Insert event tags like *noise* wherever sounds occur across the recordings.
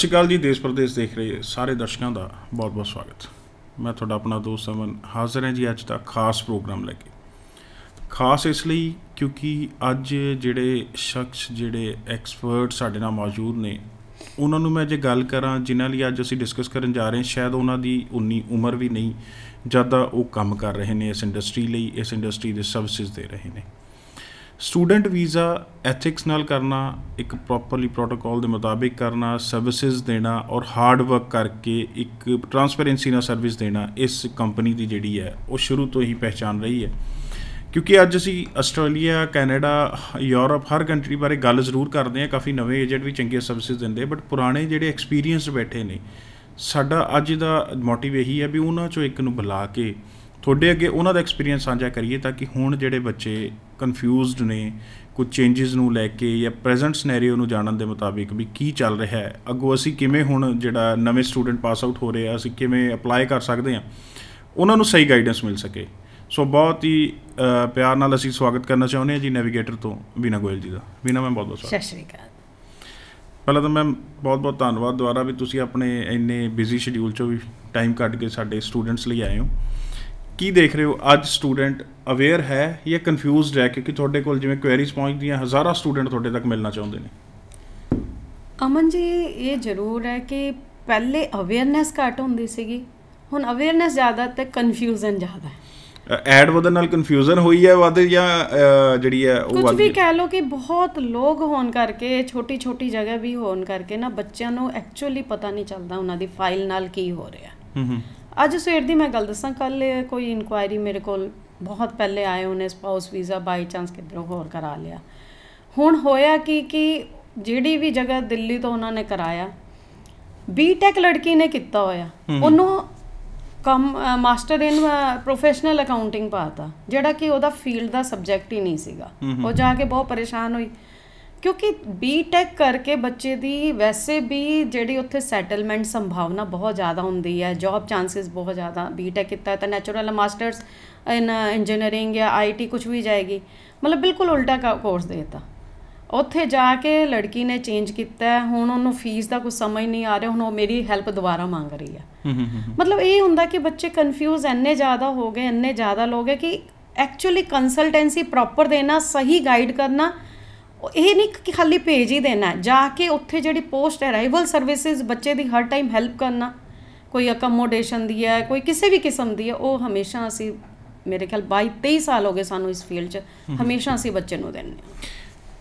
ਸਤਿ ਸ਼੍ਰੀ ਅਕਾਲ ਜੀ, ਦੇਸ਼ ਪ੍ਰਦੇਸ਼ ਦੇਖ ਰਹੇ ਸਾਰੇ ਦਰਸ਼ਕਾਂ ਦਾ ਬਹੁਤ-ਬਹੁਤ ਸਵਾਗਤ। ਮੈਂ ਤੁਹਾਡਾ ਆਪਣਾ ਦੋਸਤ ਅਮਨ ਹਾਜ਼ਰ ਹਾਂ ਜੀ ਅੱਜ ਦਾ ਖਾਸ ਪ੍ਰੋਗਰਾਮ ਲੈ ਕੇ। ਖਾਸ ਇਸ ਲਈ ਕਿਉਂਕਿ ਅੱਜ ਜਿਹੜੇ ਸ਼ਖਸ, ਜਿਹੜੇ ਐਕਸਪਰਟ ਸਾਡੇ ਨਾਲ ਮੌਜੂਦ ਨੇ, ਉਹਨਾਂ ਨੂੰ ਮੈਂ ਜੇ ਗੱਲ ਕਰਾਂ, ਜਿਨ੍ਹਾਂ ਲਈ ਅੱਜ ਅਸੀਂ ਡਿਸਕਸ ਕਰਨ ਜਾ ਰਹੇ ਹਾਂ, ਸ਼ਾਇਦ ਉਹਨਾਂ ਦੀ ਉਨੀ ਉਮਰ ਵੀ ਨਹੀਂ ਜਦ ਉਹ ਕੰਮ ਕਰ ਰਹੇ ਨੇ ਇਸ ਇੰਡਸਟਰੀ ਲਈ, ਇਸ ਇੰਡਸਟਰੀ ਦੇ ਸਰਵਿਸਿਜ਼ ਦੇ ਰਹੇ ਨੇ। ਸਟੂਡੈਂਟ ਵੀਜ਼ਾ ਐਥਿਕਸ ਨਾਲ ਕਰਨਾ, ਇੱਕ ਪ੍ਰੋਪਰਲੀ ਪ੍ਰੋਟੋਕਾਲ ਦੇ ਮੁਤਾਬਿਕ ਕਰਨਾ ਸਰਵਿਸਿਜ਼ ਦੇਣਾ ਔਰ ਹਾਰਡ ਵਰਕ ਕਰਕੇ ਇੱਕ ਟਰਾਂਸਪੇਰੈਂਸੀ ਨਾਲ ਸਰਵਿਸ ਦੇਣਾ ਇਸ ਕੰਪਨੀ ਦੀ ਜਿਹੜੀ ਹੈ, ਉਹ ਸ਼ੁਰੂ ਤੋਂ ਹੀ ਪਹਿਚਾਨ ਰਹੀ ਹੈ। ਕਿਉਂਕਿ ਅੱਜ ਅਸੀਂ ਆਸਟ੍ਰੇਲੀਆ, ਕੈਨੇਡਾ, ਯੂਰਪ ਹਰ ਕੰਟਰੀ ਬਾਰੇ ਗੱਲ ਜ਼ਰੂਰ ਕਰਦੇ ਹਾਂ, ਕਾਫੀ ਨਵੇਂ ਏਜੰਟ ਵੀ ਚੰਗੇ ਸਰਵਿਸਿਜ਼ ਦਿੰਦੇ ਬਟ ਪੁਰਾਣੇ ਜਿਹੜੇ ਐਕਸਪੀਰੀਅੰਸ ਬੈਠੇ ਨੇ, ਸਾਡਾ ਅੱਜ ਦਾ ਮੋਟਿਵ ਇਹੀ ਹੈ ਵੀ ਉਹਨਾਂ ਚੋਂ ਇੱਕ ਨੂੰ ਬੁਲਾ ਕੇ ਤੁਹਾਡੇ ਅੱਗੇ ਉਹਨਾਂ ਦਾ ਐਕਸਪੀਰੀਅੰਸ ਸਾਂਝਾ ਕਰੀਏ ਤਾਂ ਕਿ ਹੁਣ ਜਿਹੜੇ ਬੱਚੇ ਕਨਫਿਊਜ਼ਡ ਨੇ ਕੁਝ ਚੇਂजेस ਨੂੰ ਲੈ ਕੇ ਜਾਂ ਪ੍ਰੈਜ਼ੈਂਟ ਸਿਨੈਰੀਓ ਨੂੰ ਜਾਣਨ ਦੇ ਮੁਤਾਬਿਕ ਵੀ ਕੀ ਚੱਲ ਰਿਹਾ ਹੈ ਅੱਗੋਂ ਅਸੀਂ ਕਿਵੇਂ ਹੁਣ ਜਿਹੜਾ ਨਵੇਂ ਸਟੂਡੈਂਟ ਪਾਸ ਆਊਟ ਹੋ ਰਹੇ ਆ ਅਸੀਂ ਕਿਵੇਂ ਅਪਲਾਈ ਕਰ ਸਕਦੇ ਹਾਂ ਉਹਨਾਂ ਨੂੰ ਸਹੀ ਗਾਈਡੈਂਸ ਮਿਲ ਸਕੇ। ਸੋ ਬਹੁਤ ਹੀ ਪਿਆਰ ਨਾਲ ਅਸੀਂ ਸਵਾਗਤ ਕਰਨਾ ਚਾਹੁੰਦੇ ਹਾਂ ਜੀ ਨੈਵੀਗੇਟਰ ਤੋਂ ਬੀਨਾ ਗੋਇਲ ਜੀ ਦਾ। ਬੀਨਾ ਮੈਂ ਬਹੁਤ ਬਹੁਤ ਸਤਿ ਸ਼੍ਰੀ ਅਕਾਲ। ਪਹਿਲਾਂ ਤਾਂ ਮੈਂ ਬਹੁਤ ਬਹੁਤ ਧੰਨਵਾਦ ਦੁਆਰਾ ਵੀ ਤੁਸੀਂ ਆਪਣੇ ਇੰਨੇ ਬਿਜ਼ੀ ਸ਼ਡਿਊਲ ਚੋਂ ਵੀ ਟਾਈਮ ਕੱਢ ਕੇ ਸਾਡੇ ਸਟੂਡੈਂਟਸ ਲਈ ਆਏ ਹੋ। ਕੀ ਦੇਖ ਰਹੇ ਹੋ? ਅੱਜ ਸਟੂਡੈਂਟ ਅਵੇਅਰ ਹੈ ਜਾਂ ਕਨਫਿਊਜ਼ਡ ਹੈ? ਕਿਉਂਕਿ ਤੁਹਾਡੇ ਕੋਲ ਜਿਵੇਂ ਕੁਐਰੀਜ਼ ਪਹੁੰਚਦੀਆਂ ਹਜ਼ਾਰਾਂ ਸਟੂਡੈਂਟ ਤੁਹਾਡੇ ਤੱਕ ਮਿਲਣਾ ਚਾਹੁੰਦੇ ਨੇ। ਅਮਨ ਜੀ ਇਹ ਜ਼ਰੂਰ ਹੈ ਕਿ ਪਹਿਲੇ ਅਵੇਅਰਨੈਸ ਘੱਟ ਹੁੰਦੀ ਸੀਗੀ। ਹੁਣ ਅਵੇਅਰਨੈਸ ਜ਼ਿਆਦਾ ਤੇ ਕਨਫਿਊਜ਼ਨ ਜ਼ਿਆਦਾ ਹੈ। ਐਡ ਵਧਣ ਨਾਲ ਕਨਫਿਊਜ਼ਨ ਹੋਈ ਹੈ ਵੱਧ ਜਾਂ ਜਿਹੜੀ ਹੈ ਉਹ ਕੁਝ ਵੀ ਕਹਿ ਲੋ ਕਿ ਬਹੁਤ ਲੋਕ ਹੋਣ ਕਰਕੇ ਛੋਟੀ ਛੋਟੀ ਜਗ੍ਹਾ ਵੀ ਹੋਣ ਕਰਕੇ ਨਾ ਬੱਚਿਆਂ ਨੂੰ ਐਕਚੁਅਲੀ ਪਤਾ ਨਹੀਂ ਚੱਲਦਾ ਉਹਨਾਂ ਦੀ ਫਾਈਲ ਨਾਲ ਕੀ ਹੋ ਰਿਹਾ। ਹੂੰ ਹੂੰ। ਅੱਜ ਸਵੇਰ ਦੀ ਮੈਂ ਗੱਲ ਦੱਸਾਂ ਕੱਲ ਕੋਈ ਇਨਕੁਆਇਰੀ ਮੇਰੇ ਕੋਲ ਬਹੁਤ ਪਹਿਲੇ ਆਏ ਉਹਨੇ ਸਪਾਊਸ ਵੀਜ਼ਾ ਬਾਈ ਚਾਂਸ ਕਿਧਰੋਂ ਹੋਰ ਕਰਾ ਲਿਆ। ਹੁਣ ਹੋਇਆ ਕੀ ਕਿ ਜਿਹੜੀ ਵੀ ਜਗ੍ਹਾ ਦਿੱਲੀ ਤੋਂ ਉਹਨਾਂ ਨੇ ਕਰਾਇਆ ਬੀਟੈਕ ਲੜਕੀ ਨੇ ਕੀਤਾ ਹੋਇਆ। ਉਹਨੂੰ ਕਮ ਮਾਸਟਰ ਇਨ ਪ੍ਰੋਫੈਸ਼ਨਲ ਅਕਾਊਂਟਿੰਗ ਪਾਤਾ ਜਿਹੜਾ ਕਿ ਉਹਦਾ ਫੀਲਡ ਦਾ ਸਬਜੈਕਟ ਹੀ ਨਹੀਂ ਸੀਗਾ। ਉਹ ਜਾ ਕੇ ਬਹੁਤ ਪਰੇਸ਼ਾਨ ਹੋਈ। ਕਿਉਂਕਿ ਬੀਟੈਕ ਕਰਕੇ ਬੱਚੇ ਦੀ ਵੈਸੇ ਵੀ ਜਿਹੜੀ ਉੱਥੇ ਸੈਟਲਮੈਂਟ ਸੰਭਾਵਨਾ ਬਹੁਤ ਜ਼ਿਆਦਾ ਹੁੰਦੀ ਹੈ ਜੌਬ ਚਾਂਸਸ ਬਹੁਤ ਜ਼ਿਆਦਾ ਬੀਟੈਕ ਕੀਤਾ ਤਾਂ ਨੈਚੁਰਲ ਮਾਸਟਰਸ ਇਨ ਇੰਜੀਨੀਅਰਿੰਗ ਜਾਂ ਆਈਟੀ ਕੁਝ ਵੀ ਜਾਏਗੀ। ਮਤਲਬ ਬਿਲਕੁਲ ਉਲਟਾ ਕੋਰਸ ਦੇਤਾ। ਉੱਥੇ ਜਾ ਕੇ ਲੜਕੀ ਨੇ ਚੇਂਜ ਕੀਤਾ ਹੁਣ ਉਹਨੂੰ ਫੀਸ ਦਾ ਕੁਝ ਸਮਝ ਨਹੀਂ ਆ ਰਿਹਾ ਹੁਣ ਉਹ ਮੇਰੀ ਹੈਲਪ ਦੁਬਾਰਾ ਮੰਗ ਰਹੀ ਹੈ। ਮਤਲਬ ਇਹ ਹੁੰਦਾ ਕਿ ਬੱਚੇ ਕਨਫਿਊਜ਼ ਇੰਨੇ ਜ਼ਿਆਦਾ ਹੋ ਗਏ ਇੰਨੇ ਜ਼ਿਆਦਾ ਹੈ ਕਿ ਐਕਚੁਅਲੀ ਕੰਸਲਟੈਂਸੀ ਪ੍ਰੋਪਰ ਦੇਣਾ ਸਹੀ ਗਾਈਡ ਕਰਨਾ ਇਹ ਨਹੀਂ ਕਿ ਖਾਲੀ ਭੇਜ ਹੀ ਦੇਣਾ ਜਾ ਕੇ ਉੱਥੇ ਜਿਹੜੀ ਪੋਸਟ ਅਰਾਈਵਲ ਸਰਵਿਸਿਜ਼ ਬੱਚੇ ਦੀ ਹਰ ਟਾਈਮ ਹੈਲਪ ਕਰਨਾ। ਕੋਈ ਅਕਮੋਡੇਸ਼ਨ ਦੀ ਹੈ ਕੋਈ ਕਿਸੇ ਵੀ ਕਿਸਮ ਦੀ ਹੈ ਉਹ ਹਮੇਸ਼ਾ ਅਸੀਂ ਮੇਰੇ ਖਿਆਲ 22 23 ਸਾਲ ਹੋ ਗਏ ਸਾਨੂੰ ਇਸ ਫੀਲਡ 'ਚ। ਹਮੇਸ਼ਾ ਅਸੀਂ ਬੱਚੇ ਨੂੰ ਦਿੰਨੇ ਆ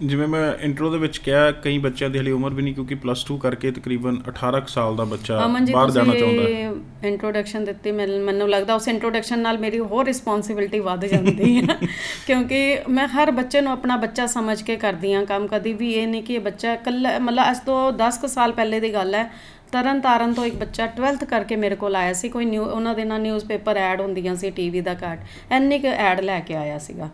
ਜਿਵੇਂ ਮੈਂ ਇੰਟਰੋ ਦੇ ਵਿੱਚ ਕਿਹਾ ਕਈ ਬੱਚਿਆਂ ਦੀ ਹਲੇ ਉਮਰ ਵੀ ਨਹੀਂ ਕਿਉਂਕਿ ਪਲੱਸ 2 ਕਰਕੇ ਤਕਰੀਬਨ 18 ਸਾਲ ਦਾ ਬੱਚਾ ਬਾਹਰ ਜਾਣਾ ਚਾਹੁੰਦਾ ਹੈ। ਇੰਟਰੋਡਕਸ਼ਨ ਦਿੱਤੀ ਮੈਨੂੰ ਲੱਗਦਾ ਉਸ ਇੰਟਰੋਡਕਸ਼ਨ ਨਾਲ ਮੇਰੀ ਹੋਰ ਰਿਸਪੌਂਸਿਬਿਲਟੀ ਵੱਧ ਜਾਂਦੀ ਹੈ। *laughs* ਕਿਉਂਕਿ ਮੈਂ ਹਰ ਬੱਚੇ ਨੂੰ ਆਪਣਾ ਬੱਚਾ ਸਮਝ ਕੇ ਕਰਦੀ ਹਾਂ ਕੰਮ ਕਦੀ ਵੀ ਇਹ ਨਹੀਂ ਕਿ ਇਹ ਬੱਚਾ ਕੱਲਾ ਮਤਲਬ ਅੱਜ ਤੋਂ 10 ਸਾਲ ਪਹਿਲੇ ਦੀ ਗੱਲ ਹੈ ਤਰਨ ਤਾਰਨ ਤੋਂ ਇੱਕ ਬੱਚਾ 12th ਕਰਕੇ ਮੇਰੇ ਕੋਲ ਆਇਆ ਸੀ ਕੋਈ ਨਿਊ ਉਹਨਾਂ ਦੇ ਨਾਲ ਨਿਊਜ਼ਪੇਪਰ ਐਡ ਹੁੰਦੀਆਂ ਸੀ ਟੀਵੀ ਦਾ ਕਾਰਡ। ਐਨੀ ਕੁ ਐਡ ਲੈ ਕੇ ਆਇਆ ਸੀਗਾ।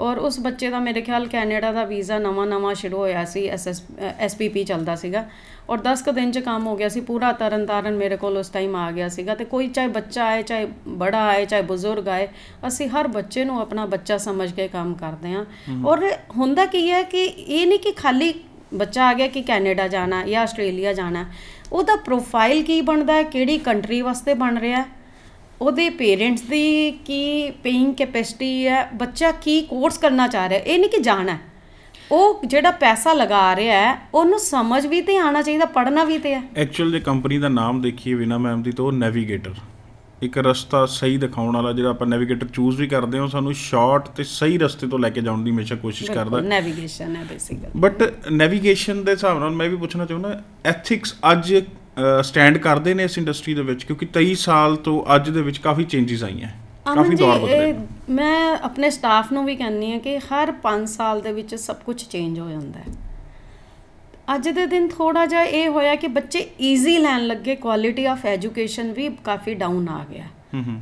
ਔਰ ਉਸ ਬੱਚੇ ਦਾ ਮੇਰੇ ਖਿਆਲ ਕੈਨੇਡਾ ਦਾ ਵੀਜ਼ਾ ਨਵਾਂ ਨਵਾਂ ਸ਼ੁਰੂ ਹੋਇਆ ਸੀ ਐਸਐਸ ਐਸਪੀਪੀ ਚੱਲਦਾ ਸੀਗਾ। ਔਰ 10 ਕ ਦਿਨ ਚ ਕੰਮ ਹੋ ਗਿਆ ਸੀ ਪੂਰਾ ਤਰਨ ਤਾਰਨ ਮੇਰੇ ਕੋਲ ਉਸ ਟਾਈਮ ਆ ਗਿਆ ਸੀਗਾ ਤੇ ਕੋਈ ਚਾਹੇ ਬੱਚਾ ਆਏ ਚਾਹੇ ਬੜਾ ਆਏ ਚਾਹੇ ਬਜ਼ੁਰਗ ਆਏ ਅਸੀਂ ਹਰ ਬੱਚੇ ਨੂੰ ਆਪਣਾ ਬੱਚਾ ਸਮਝ ਕੇ ਕੰਮ ਕਰਦੇ ਆਂ ਔਰ ਹੁੰਦਾ ਕੀ ਹੈ ਕਿ ਇਹ ਨਹੀਂ ਕਿ ਖਾਲੀ ਬੱਚਾ ਆ ਗਿਆ ਕਿ ਕੈਨੇਡਾ ਜਾਣਾ ਜਾਂ ਆਸਟ੍ਰੇਲੀਆ ਜਾਣਾ ਉਹਦਾ ਪ੍ਰੋਫਾਈਲ ਕੀ ਬਣਦਾ ਹੈ? ਕਿਹੜੀ ਕੰਟਰੀ ਵਾਸਤੇ ਬਣ ਰਿਹਾ ਉਹਦੇ ਪੇਰੈਂਟਸ ਦੀ ਕੀ ਪੇਇੰਗ ਕੈਪੈਸਿਟੀ ਹੈ? ਬੱਚਾ ਕੀ ਕੋਰਸ ਕਰਨਾ ਚਾਹ ਰਿਹਾ ਇਹ ਨਹੀਂ ਕਿ ਜਾਣਾ ਉਹ ਜਿਹੜਾ ਪੈਸਾ ਲਗਾ ਰਿਹਾ ਹੈ, ਉਹਨੂੰ ਸਮਝ ਵੀ ਤੇ ਆਣਾ ਚਾਹੀਦਾ ਪੜਨਾ ਵੀ ਤੇ ਹੈ। ਐਕਚੁਅਲ ਜੇ ਕੰਪਨੀ ਦਾ ਨਾਮ ਦੇਖੀਏ ਬਿਨਾ ਮੈਮ ਦੀ, ਤਾਂ ਉਹ ਨੈਵੀਗੇਟਰ ਇੱਕ ਰਸਤਾ ਸਹੀ ਦਿਖਾਉਣ ਵਾਲਾ ਜਿਹੜਾ ਆਪਾਂ ਨੈਵੀਗੇਟਰ ਚੂਜ਼ ਵੀ ਕਰਦੇ ਹਾਂ ਸਾਨੂੰ ਸ਼ਾਰਟ ਤੇ ਸਹੀ ਰਸਤੇ ਤੋਂ ਲੈ ਕੇ ਜਾਣ ਦੀ ਹਮੇਸ਼ਾ ਕੋਸ਼ਿਸ਼ ਕਰਦਾ। ਨੈਵੀਗੇਸ਼ਨ ਹੈ ਬੇਸਿਕਲੀ ਬਟ ਨੈਵੀਗੇਸ਼ਨ ਦੇ ਹਿਸਾਬ ਨਾਲ ਮੈਂ ਵੀ ਪੁੱਛਣਾ ਚਾਹੁੰਦਾ ਐਥਿਕਸ ਅੱਜ ਸਟੈਂਡ ਕਰਦੇ ਨੇ ਇਸ ਇੰਡਸਟਰੀ ਦੇ ਵਿੱਚ? ਕਿਉਂਕਿ 23 ਸਾਲ ਤੋਂ ਅੱਜ ਦੇ ਵਿੱਚ ਕਾਫੀ ਚੇਂਜਸ ਆਈਆਂ। ਕਾਫੀ ਦੌਰ ਬਦਲੇ। ਮੈਂ ਆਪਣੇ ਸਟਾਫ ਨੂੰ ਵੀ ਕਹਿੰਨੀ ਆ ਕਿ ਹਰ 5 ਸਾਲ ਦੇ ਵਿੱਚ ਸਭ ਕੁਝ ਚੇਂਜ ਹੋ ਜਾਂਦਾ ਹੈ। ਅੱਜ ਦੇ ਦਿਨ ਥੋੜਾ ਜਿਹਾ ਇਹ ਹੋਇਆ ਕਿ ਬੱਚੇ ਈਜ਼ੀ ਲੈਣ ਲੱਗੇ ਕੁਆਲਿਟੀ ਆਫ ਐਜੂਕੇਸ਼ਨ ਵੀ ਕਾਫੀ ਡਾਊਨ ਆ ਗਿਆ।